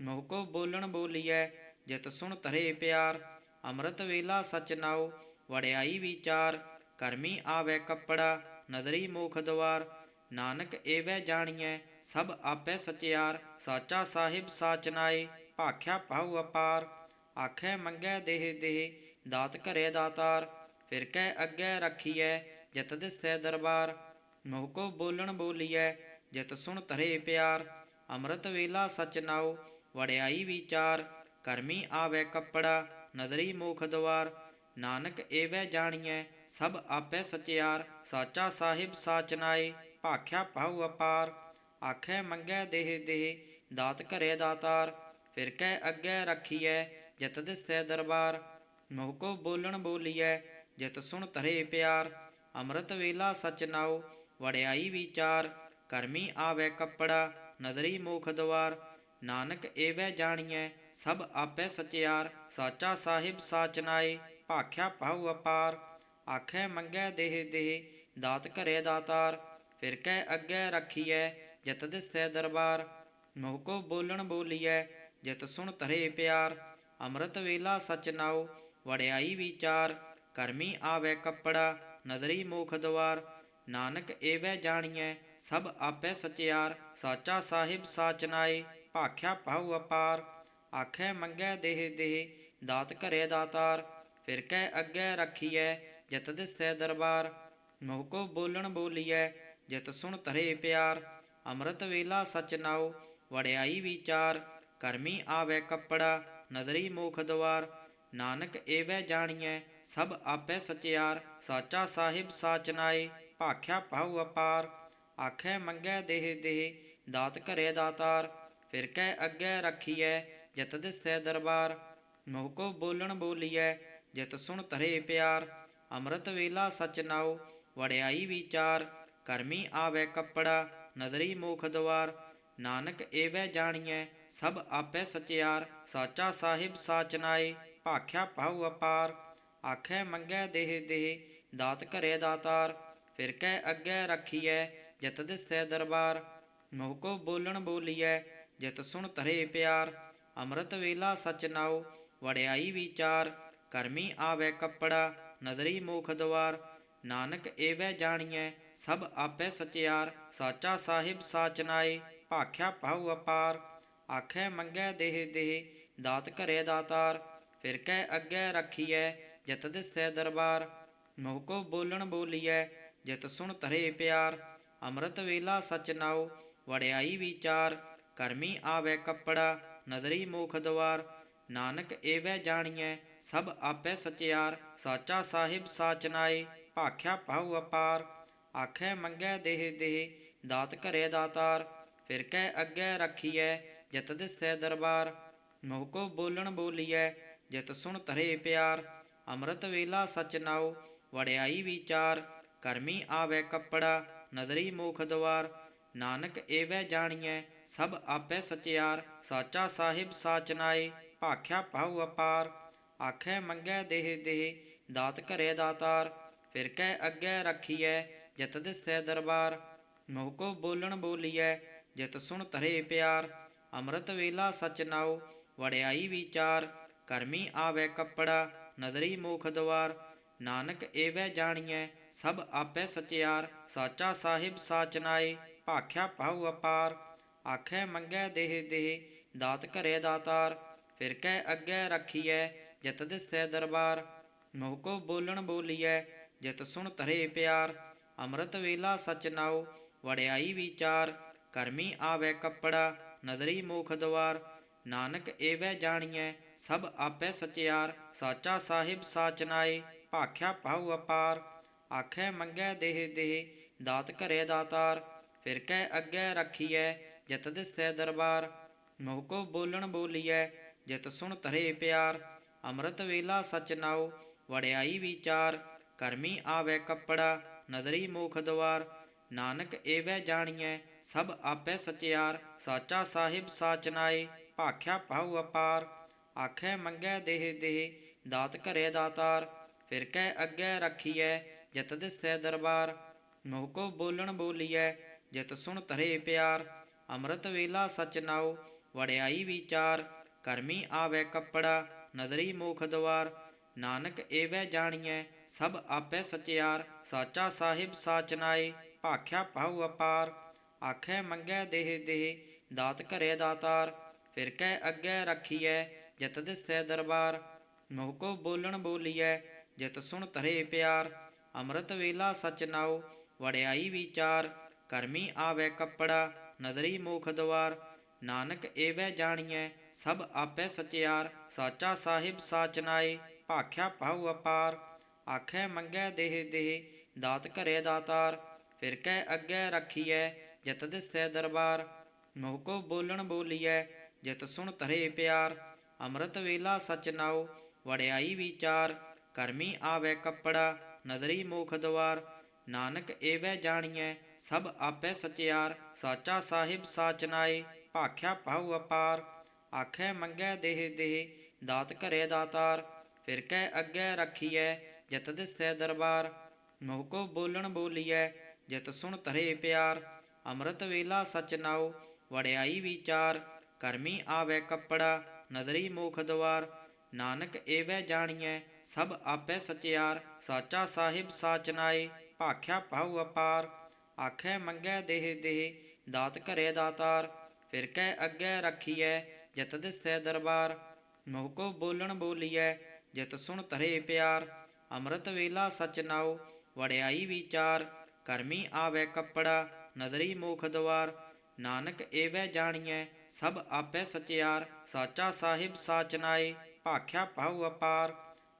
Speaker 1: ਮੋਹ ਕੋ ਬੋਲਣ ਬੋਲੀਐ, ਜਿਤ ਸੁਣ ਧਰੇ ਪਿਆਰ। ਅੰਮ੍ਰਿਤ ਵੇਲਾ ਸਚ ਨਾਉ, ਵਡਿਆਈ ਵਿਚਾਰ, ਕਰਮੀ ਆਵੇ ਕੱਪੜਾ, ਨਦਰੀ ਮੋਖ ਦਵਾਰ। ਨਾਨਕ ਏਵੈ ਜਾਣੀਐ, ਸਭ ਆਪੇ ਸਚਿਆਰ, ਸਾਚਾ ਸਾਹਿਬ ਸਾਚਨਾਏ ਭਾਖਿਆ ਪਾਉ ਅਪਾਰ। ਆਖੇ ਮੰਗੈ ਦੇਹ ਦੇਹ, ਦਾਤ ਘਰੇ ਦਾਤਾਰ, ਫਿਰ ਕਹਿ ਅੱਗੇ ਰੱਖੀਐ, ਜਿਤ ਦਿਸੈ ਦਰਬਾਰ। ਮੋਹ ਕੋ ਬੋਲਣ ਬੋਲੀਐ, ਜਿਤ ਸੁਣ ਧਰੇ ਪਿਆਰ। ਅੰਮ੍ਰਿਤ ਵੇਲਾ ਸਚ ਨਾਉ, ਵਡਿਆਈ ਵਿਚਾਰ। ਕਰਮੀ ਆਵੇ ਕੱਪੜਾ, ਨਦਰੀ ਮੋਖ ਦਵਾਰ। ਨਾਨਕ ਏਵੈ ਜਾਣੀਐ, ਸਭ ਆਪੇ ਸਚਿਆਰ, ਸਾਚਾ ਸਾਹਿਬ ਸਾਚਨਾਏ ਭਾਖਿਆ ਪਾਉ ਅਪਾਰ, ਆਖੇ ਮੰਗੈ ਦੇਹ ਦੇਹ, ਦਾਤ ਘਰੇ ਦਾਤਾਰ, ਫਿਰ ਕਹਿ ਅੱਗੇ ਰੱਖੀਐ, ਜਤ ਦਿਸੈ ਦਰਬਾਰ। ਮੋਹ ਕੋ ਬੋਲਣ ਬੋਲੀਐ, ਜਿਤ ਸੁਣ ਧਰੇ ਪਿਆਰ। ਅੰਮ੍ਰਿਤ ਵੇਲਾ ਸਚ ਨਾਉ, ਵਡਿਆਈ ਵਿਚਾਰ। ਕਰਮੀ ਆਵੇ ਕੱਪੜਾ, ਨਦਰੀ ਮੋਖ ਦਵਾਰ। ਨਾਨਕ ਏਵੈ ਜਾਣੀਐ, ਸਭ ਆਪੇ ਸਚਿਆਰ। ਸਾਚਾ ਸਾਹਿਬ ਸਾਚ ਨਾਏ, ਭਾਖਿਆ ਪਾਉ ਅਪਾਰ। ਆਖੇ ਮੰਗੈ ਦੇਹ ਦੇਹ, ਦਾਤ ਘਰੇ ਦਾਤਾਰ। ਫਿਰ ਕਹਿ ਅੱਗੇ ਰੱਖੀਐ, ਜਤ ਦਿਸੈ ਦਰਬਾਰ। ਮੋਹ ਕੋ ਬੋਲਣ ਬੋਲੀਐ, ਜਿਤ ਸੁਣ ਧਰੇ ਪਿਆਰ। ਅੰਮ੍ਰਿਤ ਵੇਲਾ ਸਚ ਨਾਉ, ਵਡਿਆਈ ਵਿਚਾਰ। ਕਰਮੀ ਆਵੇ ਕੱਪੜਾ, ਨਦਰੀ ਮੋਖ ਦਵਾਰ। ਨਾਨਕ ਏਵੈ ਜਾਣੀਐ, ਸਭ ਆਪੇ ਸਚਿਆਰ। ਸਾਚਾ ਸਾਹਿਬ ਸਾਚ ਨਾਏ, ਭਾਖਿਆ ਪਾਉ ਅਪਾਰ। ਆਖੇ ਮੰਗੈ ਦੇਹ ਦੇਹ, ਦਾਤ ਘਰੇ ਦਾਤਾਰ। ਫਿਰ ਕਹਿ ਅੱਗੇ ਰੱਖੀਐ, ਜਤ ਦਿਸੈ ਦਰਬਾਰ। ਮੋਹ ਕੋ ਬੋਲਣ ਬੋਲੀਐ ਜਿਤ ਸੁਣ ਧਰੇ ਪਿਆਰ, ਅੰਮ੍ਰਿਤ ਵੇਲਾ ਸਚ ਨਾਉ, ਵਡਿਆਈ ਵਿਚਾਰ, ਕਰਮੀ ਆਵੇ ਕੱਪੜਾ, ਨਦਰੀ ਮੋਖ ਦਵਾਰ। ਨਾਨਕ ਏਵੈ ਜਾਣੀਐ, ਸਭ ਆਪੇ ਸਚਿਆਰ, ਸਾਚਾ ਸਾਹਿਬ ਸਾਚਨਾਏ ਭਾਖਿਆ ਪਾਉ ਅਪਾਰ। ਆਖੇ ਮੰਗੈ ਦੇਹ ਦੇਹ, ਦਾਤ ਘਰੇ ਦਾਤਾਰ। ਫਿਰ ਕਹਿ ਅੱਗੇ ਰੱਖੀਐ, ਜਿਤ ਦਿਸੈ ਦਰਬਾਰ। ਮੋਹ ਕੋ ਬੋਲਣ ਬੋਲੀਐ, ਜਿਤ ਸੁਣ ਧਰੇ ਪਿਆਰ। ਅੰਮ੍ਰਿਤ ਵੇਲਾ ਸਚ ਨਾਉ, ਵਡਿਆਈ ਵਿਚਾਰ। ਕਰਮੀ ਆਵੇ ਕੱਪੜਾ, ਨਦਰੀ ਮੋਖ ਦਵਾਰ, ਨਾਨਕ ਏਵੈ ਜਾਣੀਐ, ਸਭ ਆਪੇ ਸਚਿਆਰ, ਸਾਚਾ ਸਾਹਿਬ ਸਾਚ ਨਾਏ, ਭਾਖਿਆ ਪਾਉ ਅਪਾਰ। ਆਖੇ ਮੰਗੈ ਦੇਹ ਦੇਹ, ਦਾਤ ਘਰੇ ਦਾਤਾਰ, ਫਿਰ ਕੈ ਅੱਗੇ ਰੱਖੀਐ, ਜਤ ਦਿਸੈ ਦਰਬਾਰ। ਮੋਹ ਕੋ ਬੋਲਣ ਬੋਲੀਐ, ਜਿਤ ਸੁਣ ਧਰੇ ਪਿਆਰ। ਅੰਮ੍ਰਿਤ ਵੇਲਾ ਸਚ ਨਾਉ, ਵਡਿਆਈ ਵਿਚਾਰ। ਕਰਮੀ ਆਵੇ ਕੱਪੜਾ, ਨਦਰੀ ਮੋਖ ਦਵਾਰ, ਨਾਨਕ ਏਵੈ ਜਾਣੀਐ ਸਭ ਆਪੇ ਸਚਿਆਰ, ਸਾਚਾ ਸਾਹਿਬ ਸਾਚਨਾਏ ਭਾਖਿਆ ਪਾਉ ਅਪਾਰ। ਆਖੇ ਮੰਗੈ ਦੇਹ ਦੇਹ, ਦਾਤ ਘਰੇ ਦਾਤਾਰ। ਫਿਰ ਕਹਿ ਅੱਗੇ ਰੱਖੀਐ, ਜਤ ਦਿਸੈ ਦਰਬਾਰ। ਮੋਹ ਕੋ ਬੋਲਣ ਬੋਲੀਐ, ਜਿਤ ਸੁਣ ਧਰੇ ਪਿਆਰ। ਅੰਮ੍ਰਿਤ ਵੇਲਾ ਸਚ ਨਾਉ, ਵਡਿਆਈ ਵਿਚਾਰ। ਕਰਮੀ ਆਵੇ ਕੱਪੜਾ, ਨਦਰੀ ਮੋਖ ਦਵਾਰ। ਨਾਨਕ ਏਵੈ ਜਾਣੀਐ, ਸਭ ਆਪੈ ਸਚਿਆਰ, ਸਾਚਾ ਸਾਹਿਬ ਸਾਚਨਾਏ ਭਾਖਿਆ ਪਾਉ ਅਪਾਰ। ਆਖੇ ਮੰਗੈ ਦੇਹ ਦੇਹ, ਦਾਤ ਘਰੇ ਦਾਤਾਰ, ਫਿਰ ਕੈ ਅੱਗੇ ਰੱਖੀਐ, ਜਿਤ ਦਿਸੈ ਦਰਬਾਰ। ਮੋਹ ਕੋ ਬੋਲਣ ਬੋਲੀਐ, ਜਿਤ ਸੁਣ ਧਰੇ ਪਿਆਰ। ਅੰਮ੍ਰਿਤ ਵੇਲਾ ਸਚ ਨਾਉ, ਵਡਿਆਈ ਵਿਚਾਰ। ਕਰਮੀ ਆਵੇ ਕੱਪੜਾ, ਨਦਰੀ ਮੋਖ ਦਵਾਰ। ਨਾਨਕ ਏਵੈ ਜਾਣੀਐ, ਸਭ ਆਪੈ ਸਚਿਆਰ। ਸਾਚਾ ਸਾਹਿਬ ਸਾਚ ਨਾਏ, ਭਾਖਿਆ ਪਾਉ ਅਪਾਰ। ਆਖੇ ਮੰਗੈ ਦੇਹ ਦੇਹ, ਦਾਤ ਘਰੇ ਦਾਤਾਰ। ਫਿਰ ਕੈ ਅੱਗੇ ਰੱਖੀਐ ਜਿਤ ਦਿਸੈ ਦਰਬਾਰ ਮੋਹ ਕੋ ਬੋਲਣ ਬੋਲੀਐ, ਜਿਤ ਸੁਣ ਧਰੇ ਪਿਆਰ। ਅੰਮ੍ਰਿਤ ਵੇਲਾ ਸਚ ਨਾਉ, ਵਡਿਆਈ ਵਿਚਾਰ। ਕਰਮੀ ਆਵੇ ਕੱਪੜਾ, ਨਦਰੀ ਮੋਖ ਦਵਾਰ। ਨਾਨਕ ਏਵੈ ਜਾਣੀਐ, ਸਭ ਆਪੈ ਸਚਿਆਰ। ਸਾਚਾ ਸਾਹਿਬ ਸਾਚ ਨਾਏ, ਭਾਖਿਆ ਪਾਉ ਅਪਾਰ। ਆਖੇ ਮੰਗੈ ਦੇਹ ਦੇਹ, ਦਾਤ ਘਰੇ ਦਾਤਾਰ। ਫਿਰ ਕੈ ਅੱਗੇ ਰੱਖੀਐ, ਜਿਤ ਦਿਸੈ ਦਰਬਾਰ। ਮੋਹ ਕੋ ਬੋਲਣ ਬੋਲੀਐ, ਜਿਤ ਸੁਣ ਧਰੇ ਪਿਆਰ। ਅੰਮ੍ਰਿਤ ਵੇਲਾ ਸਚ ਨਾਉ, ਵਡਿਆਈ ਵਿਚਾਰ, ਕਰਮੀ ਆਵੇ ਕੱਪੜਾ, ਨਦਰੀ ਮੁਖ ਦਵਾਰ। ਨਾਨਕ ਏਵੈ ਜਾਣੀਐ, ਸਭ ਆਪੈ ਸਚਿਆਰ, ਸਾਚਾ ਸਾਹਿਬ ਸਾਚ ਨਾਏ, ਭਾਖਿਆ ਪਾਉ ਅਪਾਰ। ਆਖੇ ਮੰਗੈ ਦੇਹ ਦੇਹ, ਦਾਤ ਘਰੇ ਦਾਤਾਰ। ਫਿਰ ਕੈ ਅੱਗੇ ਰੱਖੀਐ, ਜਿਤ ਦਿਸੈ ਦਰਬਾਰ। ਮੋਹ ਕੋ ਬੋਲਣ ਬੋਲੀਐ, ਜਿਤ ਸੁਣ ਧਰੇ ਪਿਆਰ। ਅੰਮ੍ਰਿਤ ਵੇਲਾ ਸਚ ਨਾਉ, ਵਡਿਆਈ ਵਿਚਾਰ, ਕਰਮੀ ਆਵੇ ਕੱਪੜਾ। ਨਦਰੀ ਮੋਖ ਦਵਾਰ, ਨਾਨਕ ਏਵੈ ਜਾਣੀਐ, ਸਭ ਆਪੈ ਸਚਿਆਰ, ਸਾਚਾ ਸਾਹਿਬ ਸਾਚ ਨਾਏ, ਭਾਖਿਆ ਪਾਉ ਅਪਾਰ। ਆਖੇ ਮੰਗੈ ਦੇਹ ਦੇਹ, ਦਾਤ ਘਰੇ ਦਾਤਾਰ, ਫਿਰ ਕੈ ਅੱਗੇ ਰੱਖੀਐ, ਜਿਤ ਦਿਸੈ ਦਰਬਾਰ। ਮੋਹ ਕੋ ਬੋਲਣ ਬੋਲੀਐ, ਜਿਤ ਸੁਣ ਧਰੇ ਪਿਆਰ। ਅੰਮ੍ਰਿਤ ਵੇਲਾ ਸਚ ਨਾਉ, ਵਡਿਆਈ ਵਿਚਾਰ। ਕਰਮੀ ਆਵੇ ਕੱਪੜਾ, ਨਦਰੀ ਮੋਖ ਦਵਾਰ। ਨਾਨਕ ਏਵੈ ਜਾਣੀਐ ਸਭ ਆਪੈ ਸਚਿਆਰ, ਸਾਚਾ ਸਾਹਿਬ ਸਾਚਨਾਏ ਭਾਖਿਆ ਪਾਉ ਅਪਾਰ। ਆਖੇ ਮੰਗੈ ਦੇਹ ਦੇਹ, ਦਾਤ ਘਰੇ ਦਾਤਾਰ। ਫਿਰ ਕੈ ਅੱਗੇ ਰੱਖੀਐ, ਜਿਤ ਦਿਸੈ ਦਰਬਾਰ। ਮੋਹ ਕੋ ਬੋਲਣ ਬੋਲੀਐ, ਜਿਤ ਸੁਣ ਧਰੇ ਪਿਆਰ। ਅੰਮ੍ਰਿਤ ਵੇਲਾ ਸਚ ਨਾਉ, ਵਡਿਆਈ ਵਿਚਾਰ। ਕਰਮੀ ਆਵੇ ਕੱਪੜਾ, ਨਦਰੀ ਮੋਖ ਦਵਾਰ। ਨਾਨਕ ਏਵੈ ਜਾਣੀਐ, ਸਭ ਆਪੈ ਸਚਿਆਰ, ਸਾਚਾ ਸਾਹਿਬ ਸਾਚਨਾਏ ਭਾਖਿਆ ਪਾਉ ਅਪਾਰ। ਆਖੇ ਮੰਗੈ ਦੇਹ ਦੇਹ, ਦਾਤ ਘਰੇ ਦਾਤਾਰ, ਫਿਰ ਕੈ ਅੱਗੇ ਰੱਖੀਐ, ਜਿਤ ਦਿਸੈ ਦਰਬਾਰ। ਮੋਹ ਕੋ ਬੋਲਣ ਬੋਲੀਐ, ਜਿਤ ਸੁਣ ਧਰੇ ਪਿਆਰ। ਅੰਮ੍ਰਿਤ ਵੇਲਾ ਸਚ ਨਾਉ, ਵਡਿਆਈ ਵਿਚਾਰ। ਕਰਮੀ ਆਵੇ ਕੱਪੜਾ, ਨਦਰੀ ਮੋਖ ਦਵਾਰ। ਨਾਨਕ ਏਵੈ ਜਾਣੀਐ, ਸਭ ਆਪੈ ਸਚਿਆਰ। ਸਾਚਾ ਸਾਹਿਬ ਸਾਚ ਨਾਏ, ਭਾਖਿਆ ਪਾਉ ਅਪਾਰ। ਆਖੇ ਮੰਗੈ ਦੇਹ ਦੇਹ, ਦਾਤ ਘਰੇ ਦਾਤਾਰ। ਫਿਰ ਕੈ ਅੱਗੇ ਰੱਖੀਐ ਜਿਤ ਦਿਸੈ ਦਰਬਾਰ, ਮੋਹ ਕੋ ਬੋਲਣ ਬੋਲੀਐ, ਜਤ ਸੁਣ ਧਰੇ ਪਿਆਰ, ਅੰਮ੍ਰਿਤ ਵੇਲਾ ਸਚ ਨਾਉ, ਵਡਿਆਈ ਵਿਚਾਰ, ਕਰਮੀ ਆਵੇ ਕੱਪੜਾ, ਨਦਰੀ ਮੁਖ ਦਵਾਰ, ਨਾਨਕ ਏਵੈ ਜਾਣੀਐ, ਸਭ ਆਪੈ ਸਚਿਆਰ, ਸਾਚਾ ਸਾਹਿਬ ਸਾਚ ਨਾਏ, ਭਾਖਿਆ ਪਾਉ ਅਪਾਰ, ਆਖੇ ਮੰਗੈ ਦੇਹ ਦੇਹ, ਦਾਤ ਘਰੇ ਦਾਤਾਰ, ਫਿਰ ਕੈ ਅੱਗੇ ਰੱਖੀਐ, ਜਤ ਦਿਸੈ ਦਰਬਾਰ, ਮੋਹ ਕੋ ਬੋਲਣ ਬੋਲੀਐ, ਜਿਤ ਸੁਣ ਧਰੇ ਪਿਆਰ ਅੰਮ੍ਰਿਤ ਵੇਲਾ ਸਚ ਨਾਉ, ਵਡਿਆਈ ਵਿਚਾਰ, ਕਰਮੀ ਆਵੇ ਕੱਪੜਾ, ਨਦਰੀ ਮੁਖ ਦਵਾਰ। ਨਾਨਕ ਏਵੈ ਜਾਣੀਐ, ਸਭ ਆਪੈ ਸਚਿਆਰ। ਸਾਚਾ ਸਾਹਿਬ ਸਾਚ ਨਾਏ, ਭਾਖਿਆ ਪਾਉ ਅਪਾਰ।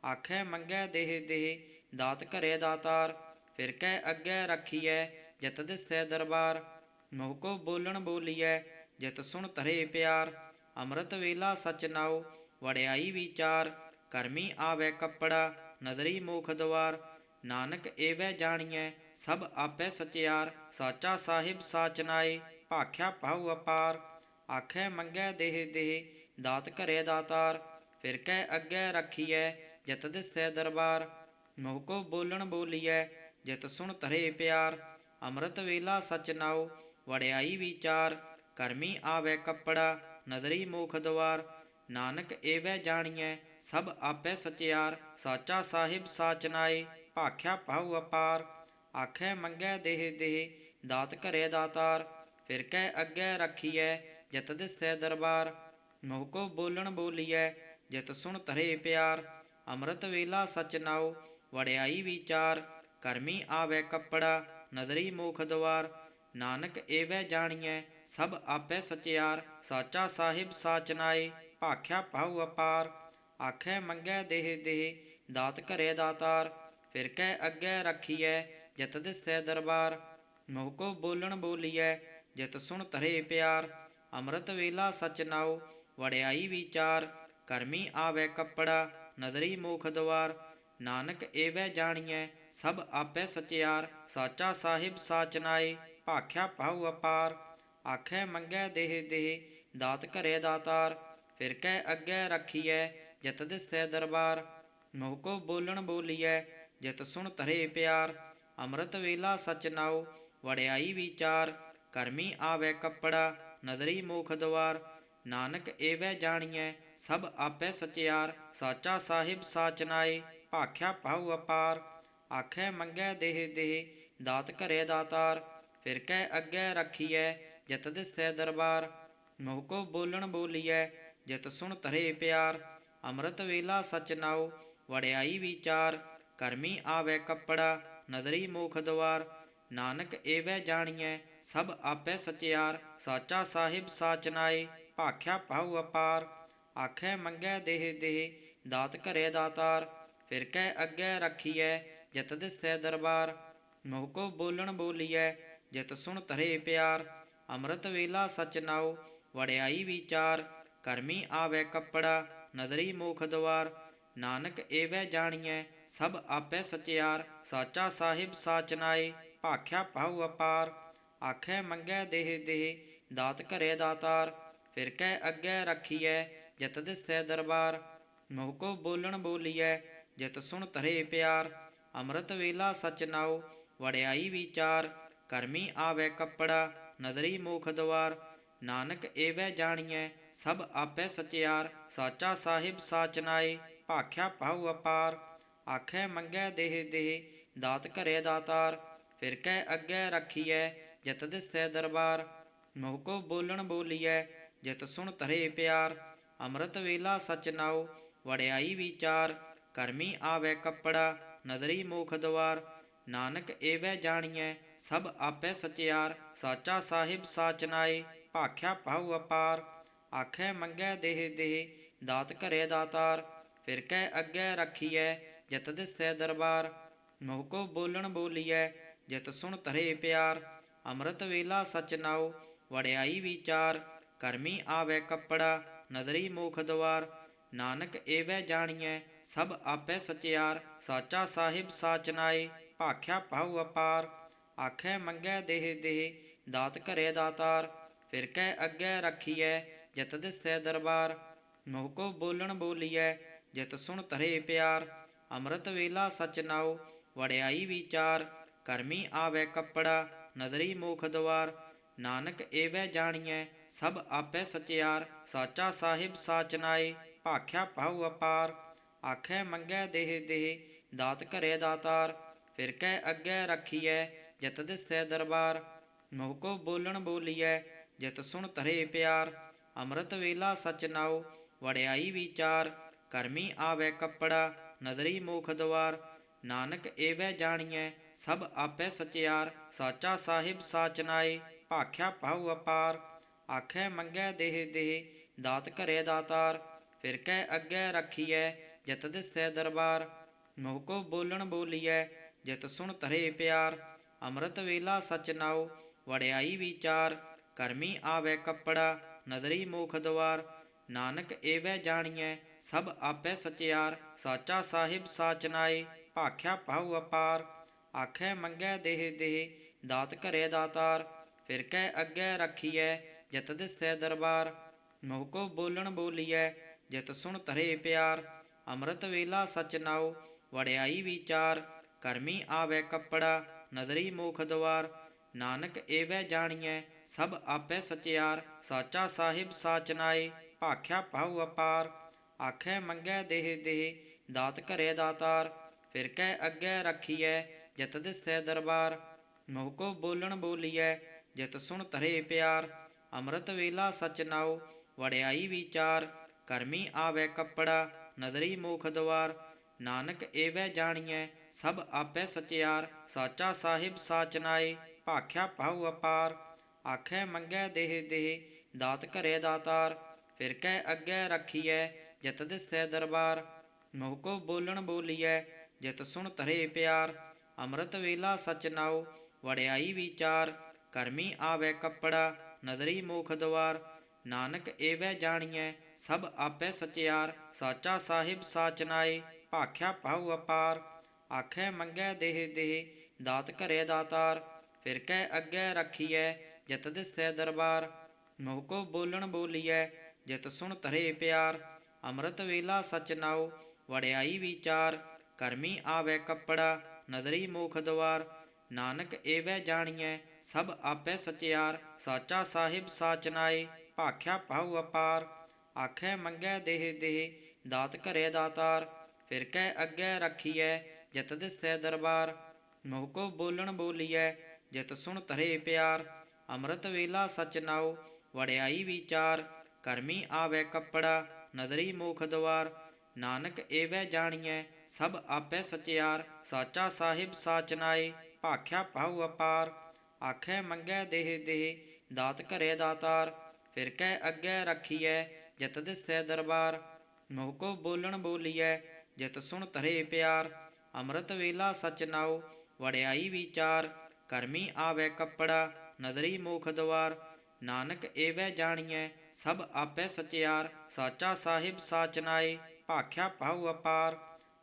Speaker 1: ਆਖੇ ਮੰਗੈ ਦੇਹ ਦੇਹ, ਦਾਤ ਘਰੇ ਦਾਤਾਰ। ਫਿਰ ਕੈ ਅੱਗੇ ਰੱਖੀਐ, ਜਤ ਦਿਸੈ ਦਰਬਾਰ। ਮੋਹ ਕੋ ਬੋਲਣ ਬੋਲੀਐ, ਜਤ ਸੁਣ ਧਰੇ ਪਿਆਰ। ਅੰਮ੍ਰਿਤ ਵੇਲਾ ਸਚ ਨਾਉ, ਵਡਿਆਈ ਵਿਚਾਰ। ਕਰਮੀ ਆਵੇ ਕੱਪੜਾ ਨਦਰੀ ਮੋਖ ਦਵਾਰ, ਨਾਨਕ ਏਵੈ ਜਾਣੀਐ, ਸਭ ਆਪੈ ਸਚਿਆਰ, ਸਾਚਾ ਸਾਹਿਬ ਸਾਚ ਨਾਏ, ਭਾਖਿਆ ਪਾਉ ਅਪਾਰ। ਆਖੇ ਮੰਗੈ ਦੇਹ ਦੇਹ, ਦਾਤ ਘਰੇ ਦਾਤਾਰ ਫਿਰ ਕੈ ਅੱਗੇ ਰੱਖੀਐ, ਜਿਤ ਦਿਸੈ ਦਰਬਾਰ। ਮੋਹ ਕੋ ਬੋਲਣ ਬੋਲੀਐ, ਜਿਤ ਸੁਣ ਧਰੇ ਪਿਆਰ। ਅੰਮ੍ਰਿਤ ਵੇਲਾ ਸਚ ਨਾਉ, ਵਡਿਆਈ ਵਿਚਾਰ। ਕਰਮੀ ਆਵੇ ਕੱਪੜਾ, ਨਦਰੀ ਮੋਖ ਦਵਾਰ। ਨਾਨਕ ਏਵੈ ਜਾਣੀਐ ਸਭ ਆਪੈ ਸਚਿਆਰ, ਸਾਚਾ ਸਾਹਿਬ ਸਾਚਨਾਏ, ਭਾਖਿਆ ਪਾਉ ਅਪਾਰ। ਆਖੇ ਮੰਗੈ ਦੇਹ ਦੇਹ, ਦਾਤ ਘਰੇ ਦਾਤਾਰ। ਫਿਰ ਕੈ ਅੱਗੇ ਰੱਖੀਐ, ਜਿਤ ਦਿਸੈ ਦਰਬਾਰ। ਮੋਹ ਕੋ ਬੋਲਣ ਬੋਲੀਐ, ਜਿਤ ਸੁਣ ਧਰੇ ਪਿਆਰ। ਅੰਮ੍ਰਿਤ ਵੇਲਾ ਸਚ ਨਾਉ ਵਡਿਆਈ ਵਿਚਾਰ। ਕਰਮੀ ਆਵੇ ਕੱਪੜਾ, ਨਦਰੀ ਮੁਖ ਦਵਾਰ। ਨਾਨਕ ਏਵੈ ਜਾਣੀਐ, ਸਭ ਆਪੈ ਸਚਿਆਰ, ਸਾਚਾ ਸਾਹਿਬ ਸਾਚਨਾਏ, ਭਾਖਿਆ ਪਾਉ ਅਪਾਰ। ਆਖੈ, ਮੰਗੈ ਦੇਹ ਦੇਹ, ਦਾਤ ਘਰੇ ਦਾਤਾਰ, ਫਿਰ ਕੈ ਅੱਗੇ ਰੱਖੀਐ, ਜਤ ਦਿਸੈ ਦਰਬਾਰ। ਮੋਹ ਕੋ ਬੋਲਣ ਬੋਲੀਐ, ਜਿਤ ਸੁਣ ਧਰੇ ਪਿਆਰ। ਅੰਮ੍ਰਿਤ ਵੇਲਾ ਸਚ ਨਾਉ ਵੜਿਆਈ ਵਿਚਾਰ। ਕਰਮੀ ਆਵੇ ਕੱਪੜਾ, ਨਦਰੀ ਮੋਖ ਦਵਾਰ। ਨਾਨਕ ਏਵੈ ਜਾਣੀਐ, ਸਭ ਆਪੈ ਸਚਿਆਰ। ਸਾਚਾ ਸਾਹਿਬ ਸਾਚਨਾਏ ਭਾਖਿਆ ਪਾਉ ਅਪਾਰ। ਆਖੈ, ਮੰਗੈ ਦੇਹ ਦੇਹ, ਦਾਤ ਘਰੇ ਦਾਤਾਰ। ਫਿਰ ਕੈ ਅੱਗੇ ਰੱਖੀਐ ਜਿਤ ਦਿਸੈ ਦਰਬਾਰ ਮੋਹ ਕੋ ਬੋਲਣ ਬੋਲੀਐ, ਜਿਤ ਸੁਣ ਧਰੇ ਪਿਆਰ, ਅੰਮ੍ਰਿਤ ਵੇਲਾ ਸਚ ਨਾਉ ਵੜਿਆਈ ਵਿਚਾਰ, ਕਰਮੀ ਆਵੇ ਕੱਪੜਾ, ਨਦਰੀ ਮੋਖ ਦਵਾਰ, ਨਾਨਕ ਏਵੈ ਜਾਣੀਐ, ਸਭ ਆਪੈ ਸਚਿਆਰ, ਸਾਚਾ ਸਾਹਿਬ ਸਾਚ ਨਾਏ, ਭਾਖਿਆ ਪਾਉ ਅਪਾਰ, ਆਖੈ ਮੰਗੈ ਦੇਹ ਦੇਹ, ਦਾਤ ਘਰੇ ਦਾਤਾਰ ਫਿਰ ਕਹਿ ਅੱਗੇ ਰੱਖੀਐ, ਜਿਤ ਦਿਸੈ ਦਰਬਾਰ ਮੋਹ ਕੋ ਬੋਲਣ ਬੋਲੀਐ, ਜਿਤ ਸੁਣ ਧਰੇ ਪਿਆਰ ਅੰਮ੍ਰਿਤ ਵੇਲਾ ਸਚ ਨਾਉ ਵੜਿਆਈ ਵਿਚਾਰ, ਕਰਮੀ ਆਵੇ ਕੱਪੜਾ, ਨਦਰੀ ਮੋਖ ਦਵਾਰ। ਨਾਨਕ ਏਵੈ ਜਾਣੀਐ, ਸਭ ਆਪੈ ਸਚਿਆਰ। ਸਾਚਾ ਸਾਹਿਬ ਸਾਚ ਨਾਏ, ਭਾਖਿਆ ਪਾਉ ਅਪਾਰ। ਆਖੈ ਮੰਗੈ ਦੇਹ ਦੇਹ, ਦਾਤ ਘਰੇ ਦਾਤਾਰ। ਫਿਰ ਕਹਿ ਅੱਗੇ ਰੱਖੀਐ, ਜਿਤ ਦਿਸੈ ਦਰਬਾਰ। ਮੋਹ ਕੋ ਬੋਲਣ ਬੋਲੀਐ, ਜਿਤ ਸੁਣ ਧਰੇ ਪਿਆਰ। ਅੰਮ੍ਰਿਤ ਵੇਲਾ ਸਚ ਨਾਉ ਵੜਿਆਈ ਵਿਚਾਰ, ਕਰਮੀ ਆਵੇ ਕੱਪੜਾ। ਨਦਰੀ ਮੋਖ ਦਵਾਰ, ਨਾਨਕ ਏਵੈ ਜਾਣੀਐ, ਸਭ ਆਪੈ ਸਚਿਆਰ, ਸਾਚਾ ਸਾਹਿਬ ਸਾਚ ਨਾਏ, ਭਾਖਿਆ ਪਾਉ ਅਪਾਰ। ਆਖੈ ਮੰਗੈ ਦੇਹ ਦੇਹ, ਦਾਤ ਘਰੇ ਦਾਤਾਰ ਫਿਰ ਕਹਿ ਅੱਗੇ ਰੱਖੀਐ, ਜਤ ਦਿਸੈ ਦਰਬਾਰ। ਮੋਹ ਕੋ ਬੋਲਣ ਬੋਲੀਐ, ਜਿਤ ਸੁਣ ਤਰੇ ਪਿਆਰ। ਅੰਮ੍ਰਿਤ ਵੇਲਾ ਸਚ ਨਾਉ ਵੜਿਆਈ ਵਿਚਾਰ। ਕਰਮੀ ਆਵੇ ਕੱਪੜਾ, ਨਦਰੀ ਮੋਖ ਦਵਾਰ। ਨਾਨਕ ਏਵੈ ਜਾਣੀਐ ਸਭ ਆਪੈ ਸਚਿਆਰ, ਸਾਚਾ ਸਾਹਿਬ ਸਾਚਨਾਏ ਭਾਖਿਆ ਪਾਉ ਅਪਾਰ। ਆਖੈ ਮੰਗੈ ਦੇਹ ਦੇਹ, ਦਾਤ ਘਰੇ ਦਾਤਾਰ। ਫਿਰ ਕਹਿ ਅੱਗੇ ਰੱਖੀਐ, ਜਿਤ ਦਿਸੈ ਦਰਬਾਰ। ਮੋਹ ਕੋ ਬੋਲਣ ਬੋਲੀਐ, ਜਿਤ ਸੁਣ ਧਰੇ ਪਿਆਰ। ਅੰਮ੍ਰਿਤ ਵੇਲਾ ਸਚ ਨਾਉ ਵੜਿਆਈ ਵਿਚਾਰ। ਕਰਮੀ ਆਵੇ ਕੱਪੜਾ, ਨਦਰੀ ਮੋਖ ਦਵਾਰ। ਨਾਨਕ ਏਵੈ ਜਾਣੀਐ, ਸਭ ਆਪੈ ਸਚਿਆਰ, ਸਾਚਾ ਸਾਹਿਬ ਸਾਚਨਾਏ ਭਾਖਿਆ ਪਾਉ ਅਪਾਰ। ਆਖੈ, ਮੰਗੈ ਦੇਹ ਦੇਹ, ਦਾਤ ਘਰੇ ਦਾਤਾਰ, ਫਿਰ ਕਹਿ ਅੱਗੇ ਰੱਖੀਐ, ਜਤ ਦਿਸੈ ਦਰਬਾਰ। ਮੋਹ ਕੋ ਬੋਲਣ ਬੋਲੀਐ, ਜਤ ਸੁਣ ਧਰੇ ਪਿਆਰ। ਅੰਮ੍ਰਿਤ ਵੇਲਾ ਸਚ ਨਾਉ ਵੜਿਆਈ ਵਿਚਾਰ ਕਰਮੀ ਆਵੇ ਕੱਪੜਾ, ਨਦਰੀ ਮੋਖ ਦਵਾਰ। ਨਾਨਕ ਏਵੈ ਜਾਣੀਐ, ਸਭ ਆਪੈ ਸਚਿਆਰ। ਸਾਚਾ ਸਾਹਿਬ ਸਾਚ ਨਾਏ, ਭਾਖਿਆ ਪਾਉ ਅਪਾਰ। ਆਖੈ, ਮੰਗੈ ਦੇਹ ਦੇਹ, ਦਾਤ ਘਰੇ ਦਾਤਾਰ। ਫਿਰ ਕਹਿ ਅੱਗੇ ਰੱਖੀਐ ਜਿਤ ਦਿਸੈ ਦਰਬਾਰ ਮੋਹ ਕੋ ਬੋਲਣ ਬੋਲੀਐ, ਜਿਤ ਸੁਣ ਧਰੇ ਪਿਆਰ, ਅੰਮ੍ਰਿਤ ਵੇਲਾ ਸਚ ਨਾਉ ਵੜਿਆਈ ਵਿਚਾਰ, ਕਰਮੀ ਆਵੇ ਕੱਪੜਾ, ਨਦਰੀ ਮੋਖ ਦਵਾਰ, ਨਾਨਕ ਏਵੈ ਜਾਣੀਐ, ਸਭ ਆਪੈ ਸਚਿਆਰ, ਸਾਚਾ ਸਾਹਿਬ ਸਾਚ ਨਾਏ, ਭਾਖਿਆ ਪਾਉ ਅਪਾਰ, ਆਖੈ ਮੰਗੈ ਦੇਹ ਦੇਹ, ਦਾਤ ਘਰੇ ਦਾਤਾਰ, ਫਿਰ ਕਹਿ ਅੱਗੇ ਰੱਖੀਐ, ਜਤ ਦਿਸੈ ਦਰਬਾਰ ਮੋਹ ਕੋ ਬੋਲਣ ਬੋਲੀਐ, ਜਤ ਸੁਣ ਧਰੇ ਪਿਆਰ ਅੰਮ੍ਰਿਤ ਵੇਲਾ ਸਚ ਨਾਉ ਵੜਿਆਈ ਵਿਚਾਰ, ਕਰਮੀ ਆਵੇ ਕੱਪੜਾ, ਨਦਰੀ ਮੋਖ ਦਵਾਰ। ਨਾਨਕ ਏਵੈ ਜਾਣੀਐ, ਸਭ ਆਪੈ ਸਚਿਆਰ। ਸਾਚਾ ਸਾਹਿਬ ਸਾਚ ਨਾਏ, ਭਾਖਿਆ ਪਾਉ ਅਪਾਰ। ਆਖੈ ਮੰਗੈ ਦੇਹ ਦੇਹ, ਦਾਤ ਘਰੇ ਦਾਤਾਰ। ਫਿਰ ਕੈ ਅੱਗੇ ਰੱਖੀਐ, ਜਿਤ ਦਿਸੈ ਦਰਬਾਰ। ਮੋਹ ਕੋ ਬੋਲਣ ਬੋਲੀਐ, ਜਿਤ ਸੁਣ ਧਰੇ ਪਿਆਰ। ਅੰਮ੍ਰਿਤ ਵੇਲਾ ਸਚ ਨਾਉ ਵੜਿਆਈ ਵਿਚਾਰ। ਕਰਮੀ ਆਵੇ ਕੱਪੜਾ ਨਦਰੀ ਮੋਖ ਦਵਾਰ, ਨਾਨਕ ਏਵੈ ਜਾਣੀਐ, ਸਭ ਆਪੈ ਸਚਿਆਰ, ਸਾਚਾ ਸਾਹਿਬ ਸਾਚ ਨਾਏ, ਭਾਖਿਆ ਪਾਉ ਅਪਾਰ। ਆਖੈ ਮੰਗੈ ਦੇਹ ਦੇਹ, ਦਾਤ ਘਰੇ ਦਾਤਾਰ, ਫਿਰ ਕਹਿ ਅੱਗੇ ਰੱਖੀਐ, ਜਤ ਦਿਸੈ ਦਰਬਾਰ। ਮੋਹ ਕੋ ਬੋਲਣ ਬੋਲੀਐ, ਜਿਤ ਸੁਣ ਧਰੇ ਪਿਆਰ। ਅੰਮ੍ਰਿਤ ਵੇਲਾ ਸਚ ਨਾਉ ਵੜਿਆਈ ਵਿਚਾਰ। ਕਰਮੀ ਆਵੇ ਕੱਪੜਾ, ਨਦਰੀ ਮੋਖ ਦਵਾਰ। ਨਾਨਕ ਏਵੈ ਜਾਣੀਐ ਸਭ ਆਪੈ ਸਚਿਆਰ, ਸਾਚਾ ਸਾਹਿਬ ਸਾਚਨਾਏ ਭਾਖਿਆ ਪਾਉ ਅਪਾਰ। ਆਖੈ ਮੰਗੈ ਦੇਹ ਦੇਹ, ਦਾਤ ਘਰੇ ਦਾਤਾਰ। ਫਿਰ ਕਹਿ ਅੱਗੇ ਰੱਖੀਐ, ਜਿਤ ਦਿਸੈ ਦਰਬਾਰ। ਮੋਹ ਕੋ ਬੋਲਣ ਬੋਲੀਐ, ਜਿਤ ਸੁਣ ਧਰੇ ਪਿਆਰ। ਅੰਮ੍ਰਿਤ ਵੇਲਾ ਸਚ ਨਾਉ ਵੜਿਆਈ ਵਿਚਾਰ। ਕਰਮੀ ਆਵੇ ਕੱਪੜਾ, ਨਦਰੀ ਮੋਖ ਦਵਾਰ। ਨਾਨਕ ਏਵੈ ਜਾਣੀਐ, ਸਭ ਆਪੈ ਸਚਿਆਰ, ਸਾਚਾ ਸਾਹਿਬ ਸਾਚਨਾਏ ਭਾਖਿਆ ਪਾਉ ਅਪਾਰ। ਆਖੇ ਮੰਗੈ ਦੇਹ ਦੇਹ, ਦਾਤ ਘਰੇ ਦਾਤਾਰ, ਫਿਰ ਕਹਿ ਅੱਗੇ ਰੱਖੀਐ, ਜਿਤ ਦਿਸੈ ਦਰਬਾਰ। ਮੋਹ ਕੋ ਬੋਲਣ ਬੋਲੀਐ, ਜਿਤ ਸੁਣ ਧਰੇ ਪਿਆਰ। ਅੰਮ੍ਰਿਤ ਵੇਲਾ ਸਚ ਨਾਉ ਵੜਿਆਈ ਵਿਚਾਰ। ਕਰਮੀ ਆਵੇ ਕੱਪੜਾ, ਨਦਰੀ ਮੋਖ ਦਵਾਰ। ਨਾਨਕ ਏਵੈ ਜਾਣੀਐ, ਸਭ ਆਪੇ ਸਚਿਆਰ। ਸਾਚਾ ਸਾਹਿਬ ਸਾਚ ਨਾਏ, ਭਾਖਿਆ ਪਾਉ ਅਪਾਰ। ਆਖੇ ਮੰਗੈ ਦੇਹ ਦੇਹ, ਦਾਤ ਘਰੇ ਦਾਤਾਰ। ਫਿਰ ਕਹਿ ਅੱਗੇ ਰੱਖੀਐ ਜਿਤ ਦਿਸੈ ਦਰਬਾਰ, ਮੋਹ ਕੋ ਬੋਲਣ ਬੋਲੀਐ, ਜਿਤ ਸੁਣ ਧਰੇ ਪਿਆਰ। ਅੰਮ੍ਰਿਤ ਵੇਲਾ ਸਚ ਨਾਉ ਵੜਿਆਈ ਵਿਚਾਰ, ਕਰਮੀ ਆਵੇ ਕੱਪੜਾ, ਨਦਰੀ ਮੋਖ ਦਵਾਰ। ਨਾਨਕ ਏਵੈ ਜਾਣੀਐ, ਸਭ ਆਪੇ ਸਚਿਆਰ। ਸਾਚਾ ਸਾਹਿਬ ਸਾਚ ਨਾਏ, ਭਾਖਿਆ ਪਾਉ ਅਪਾਰ। ਆਖੇ ਮੰਗੈ ਦੇਹ ਦੇਹ, ਦਾਤ ਘਰੇ ਦਾਤਾਰ। ਫਿਰ ਕਹਿ ਅੱਗੇ ਰੱਖੀਐ, ਜਿਤ ਦਿਸੈ ਦਰਬਾਰ। ਮੋਹ ਕੋ ਬੋਲਣ ਬੋਲੀਐ, ਜਿਤ ਸੁਣ ਧਰੇ ਪਿਆਰ। ਅੰਮ੍ਰਿਤ ਵੇਲਾ ਸਚ ਨਾਉ ਵੜਿਆਈ ਵਿਚਾਰ, ਕਰਮੀ ਆਵੇ ਕੱਪੜਾ, ਨਦਰੀ ਮੋਖ ਦਵਾਰ। ਨਾਨਕ ਏਵੈ ਜਾਣੀਐ, ਸਭ ਆਪੇ ਸਚਿਆਰ, ਸਾਚਾ ਸਾਹਿਬ ਸਾਚ ਨਾਏ, ਭਾਖਿਆ ਪਾਉ ਅਪਾਰ। ਆਖੇ ਮੰਗੈ ਦੇਹ ਦੇਹ, ਦਾਤ ਘਰੇ ਦਾਤਾਰ। ਫਿਰ ਕਹਿ ਅੱਗੇ ਰੱਖੀਐ, ਜਿਤ ਦਿਸੈ ਦਰਬਾਰ। ਮੋਹ ਕੋ ਬੋਲਣ ਬੋਲੀਐ, ਜਿਤ ਸੁਣ ਧਰੇ ਪਿਆਰ। ਅੰਮ੍ਰਿਤ ਵੇਲਾ ਸਚ ਨਾਉ ਵੜਿਆਈ ਵਿਚਾਰ, ਕਰਮੀ ਆਵੇ ਕੱਪੜਾ। ਨਦਰੀ ਮੋਖ ਦਵਾਰ, ਨਾਨਕ ਏਵੈ ਜਾਣੀਐ, ਸਭ ਆਪੇ ਸਚਿਆਰ, ਸਾਚਾ ਸਾਹਿਬ ਸਾਚ ਨਾਏ, ਭਾਖਿਆ ਪਾਉ ਅਪਾਰ।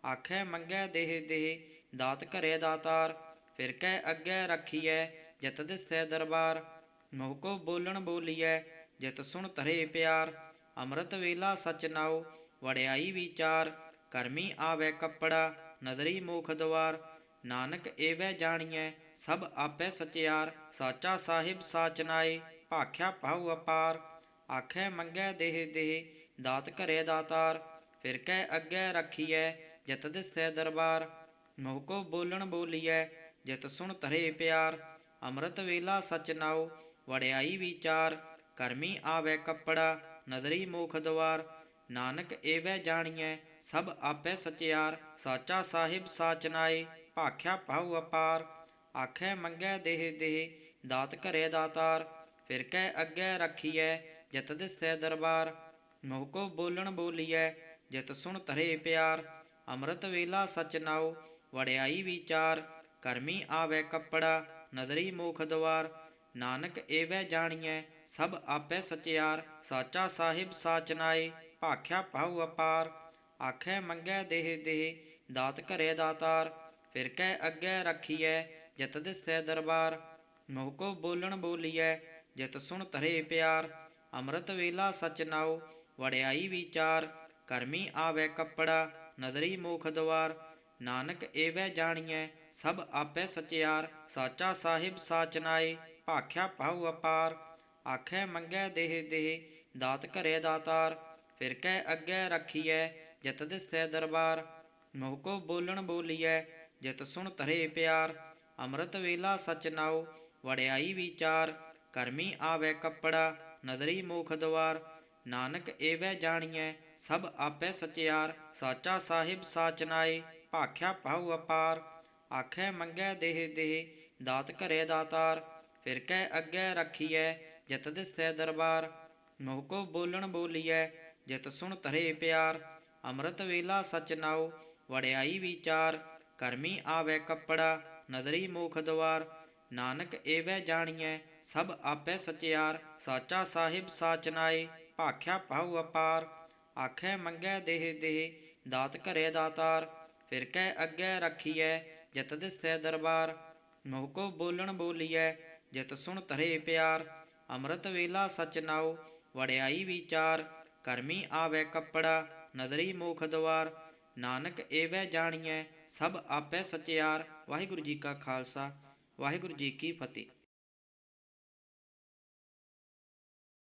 Speaker 1: ਆਖੇ ਮੰਗੈ ਦੇਹ ਦੇਹ, ਦਾਤ ਘਰੇ ਦਾਤਾਰ, ਫਿਰ ਕਹਿ ਅੱਗੇ ਰੱਖੀਐ, ਜਿਤ ਦਿਸੈ ਦਰਬਾਰ। ਮੋਹ ਕੋ ਬੋਲਣ ਬੋਲੀਐ, ਜਿਤ ਸੁਣ ਧਰੇ ਪਿਆਰ। ਅੰਮ੍ਰਿਤ ਵੇਲਾ ਸਚ ਨਾਉ ਵੜਿਆਈ ਵਿਚਾਰ। ਕਰਮੀ ਆਵੇ ਕੱਪੜਾ, ਨਦਰੀ ਮੋਖ ਦਵਾਰ। ਨਾਨਕ ਏਵੈ ਜਾਣੀਐ ਸਭ ਆਪੇ ਸਚਿਆਰ, ਸਾਚਾ ਸਾਹਿਬ ਸਾਚਨਾਏ, ਭਾਖਿਆ ਪਾਉ ਅਪਾਰ। ਆਖੇ ਮੰਗੈ ਦੇਹ ਦੇਹ, ਦਾਤ ਘਰੇ ਦਾਤਾਰ। ਫਿਰ ਕਹਿ ਅੱਗੇ ਰੱਖੀਐ, ਜਿਤ ਦਿਸੈ ਦਰਬਾਰ। ਮੋਹ ਕੋ ਬੋਲਣ ਬੋਲੀਐ, ਜਿਤ ਸੁਣ ਧਰੇ ਪਿਆਰ। ਅੰਮ੍ਰਿਤ ਵੇਲਾ ਸਚ ਨਾਉ ਵੜਿਆਈ ਵਿਚਾਰ। ਕਰਮੀ ਆਵੇ ਕੱਪੜਾ, ਨਦਰੀ ਮੋਖ ਦਵਾਰ। ਨਾਨਕ ਏਵੈ ਜਾਣੀਐ, ਸਭ ਆਪੇ ਸਚਿਆਰ, ਸਾਚਾ ਸਾਹਿਬ ਸਾਚਨਾਏ, ਭਾਖਿਆ ਪਾਉ ਅਪਾਰ। ਆਖੇ ਮੰਗੈ ਦੇਹ ਦੇਹ, ਦਾਤ ਘਰੇ ਦਾਤਾਰ, ਫਿਰ ਕੈ ਅੱਗੇ ਰੱਖੀਐ, ਜਿਤ ਦਿਸੈ ਦਰਬਾਰ। ਮੋਹ ਕੋ ਬੋਲਣ ਬੋਲੀਐ, ਜਿਤ ਸੁਣ ਧਰੇ ਪਿਆਰ। ਅੰਮ੍ਰਿਤ ਵੇਲਾ ਸਚ ਨਾਉ ਵੜਿਆਈ ਵਿਚਾਰ। ਕਰਮੀ ਆਵੇ ਕੱਪੜਾ, ਨਦਰੀ ਮੋਖ ਦਵਾਰ। ਨਾਨਕ ਏਵੈ ਜਾਣੀਐ, ਸਭ ਆਪੇ ਸਚਿਆਰ। ਸਾਚਾ ਸਾਹਿਬ ਸਾਚ ਨਾਏ, ਭਾਖਿਆ ਪਾਉ ਅਪਾਰ। ਆਖੇ ਮੰਗੈ ਦੇਹ ਦੇਹ, ਦਾਤ ਘਰੇ ਦਾਤਾਰ। ਫਿਰ ਕਹਿ ਅੱਗੇ ਰੱਖੀਐ ਜਿਤ ਦਿਸੈ ਦਰਬਾਰ, ਮੋਹ ਕੋ ਬੋਲਣ ਬੋਲੀਐ, ਜਿਤ ਸੁਣ ਧਰੇ ਪਿਆਰ, ਅੰਮ੍ਰਿਤ ਵੇਲਾ ਸਚ ਨਾਉ ਵੜਿਆਈ ਵਿਚਾਰ, ਕਰਮੀ ਆਵੇ ਕੱਪੜਾ, ਨਦਰੀ ਮੋਖ ਦਵਾਰ, ਨਾਨਕ ਏਵੈ ਜਾਣੀਐ, ਸਭ ਆਪੇ ਸਚਿਆਰ, ਸਾਚਾ ਸਾਹਿਬ ਸਾਚ ਨਾਏ, ਭਾਖਿਆ ਪਾਉ ਅਪਾਰ, ਆਖੇ ਮੰਗੈ ਦੇਹ ਦੇਹ, ਦਾਤ ਘਰੇ ਦਾਤਾਰ ਫਿਰ ਕਹਿ ਅੱਗੇ ਰੱਖੀਐ, ਜਿਤ ਦਿਸੈ ਦਰਬਾਰ, ਮੋਹ ਕੋ ਬੋਲਣ ਬੋਲੀਐ, ਜਿਤ ਸੁਣ ਧਰੇ ਪਿਆਰ ਅੰਮ੍ਰਿਤ ਵੇਲਾ ਸਚ ਨਾਉ ਵੜਿਆਈ ਵਿਚਾਰ, ਕਰਮੀ ਆਵੇ ਕੱਪੜਾ, ਨਦਰੀ ਮੋਖ ਦਵਾਰ, ਨਾਨਕ ਏਵੈ ਜਾਣੀਐ, ਸਭ ਆਪੇ ਸਚਿਆਰ, ਸਾਚਾ ਸਾਹਿਬ ਸਾਚਨਾਏ ਭਾਖਿਆ ਪਾਉ ਅਪਾਰ, ਆਖੇ ਮੰਗੈ ਦੇਹ ਦੇਹ, ਦਾਤ ਘਰੇ ਦਾਤਾਰ, ਫਿਰ ਕਹਿ ਅੱਗੇ ਰੱਖੀਐ, ਜਤ ਦਿਸੈ ਦਰਬਾਰ, ਮੋਹ ਕੋ ਬੋਲਣ ਬੋਲੀਐ, ਜਿਤ ਸੁਣ ਧਰੇ ਪਿਆਰ, ਅੰਮ੍ਰਿਤ ਵੇਲਾ ਸਚ ਨਾਉ ਵੜਿਆਈ ਵਿਚਾਰ, ਕਰਮੀ ਆਵੇ ਕੱਪੜਾ ਨਦਰੀ ਮੋਖ ਦਵਾਰ, ਨਾਨਕ ਏਵੈ ਜਾਣੀਐ, ਸਭ ਆਪੇ ਸਚਿਆਰ, ਸਾਚਾ ਸਾਹਿਬ ਸਾਚ ਨਾਏ, ਭਾਖਿਆ ਪਾਉ ਅਪਾਰ। ਆਖੇ ਮੰਗੈ ਦੇਹ ਦੇਹ, ਦਾਤ ਘਰੇ ਦਾਤਾਰ, ਫਿਰ ਕਹਿ ਅੱਗੇ ਰੱਖੀਐ, ਜਤ ਦਿਸੈ ਦਰਬਾਰ। ਮੋਹ ਕੋ ਬੋਲਣ ਬੋਲੀਐ, ਜਿਤ ਸੁਣ ਧਰੇ ਪਿਆਰ। ਅੰਮ੍ਰਿਤ ਵੇਲਾ ਸਚ ਨਾਉ ਵੜਿਆਈ ਵਿਚਾਰ। ਕਰਮੀ ਆਵੇ ਕੱਪੜਾ, ਨਦਰੀ ਮੋਖ ਦਵਾਰ, ਨਾਨਕ ਏਵੈ ਜਾਣੀਐ ਸਭ ਆਪੇ ਸਚਿਆਰ ਵਾਹਿਗੁਰੂ ਜੀ ਕਾ ਖਾਲਸਾ ਵਾਹਿਗੁਰੂ ਜੀ ਕੀ ਫਤਿਹ।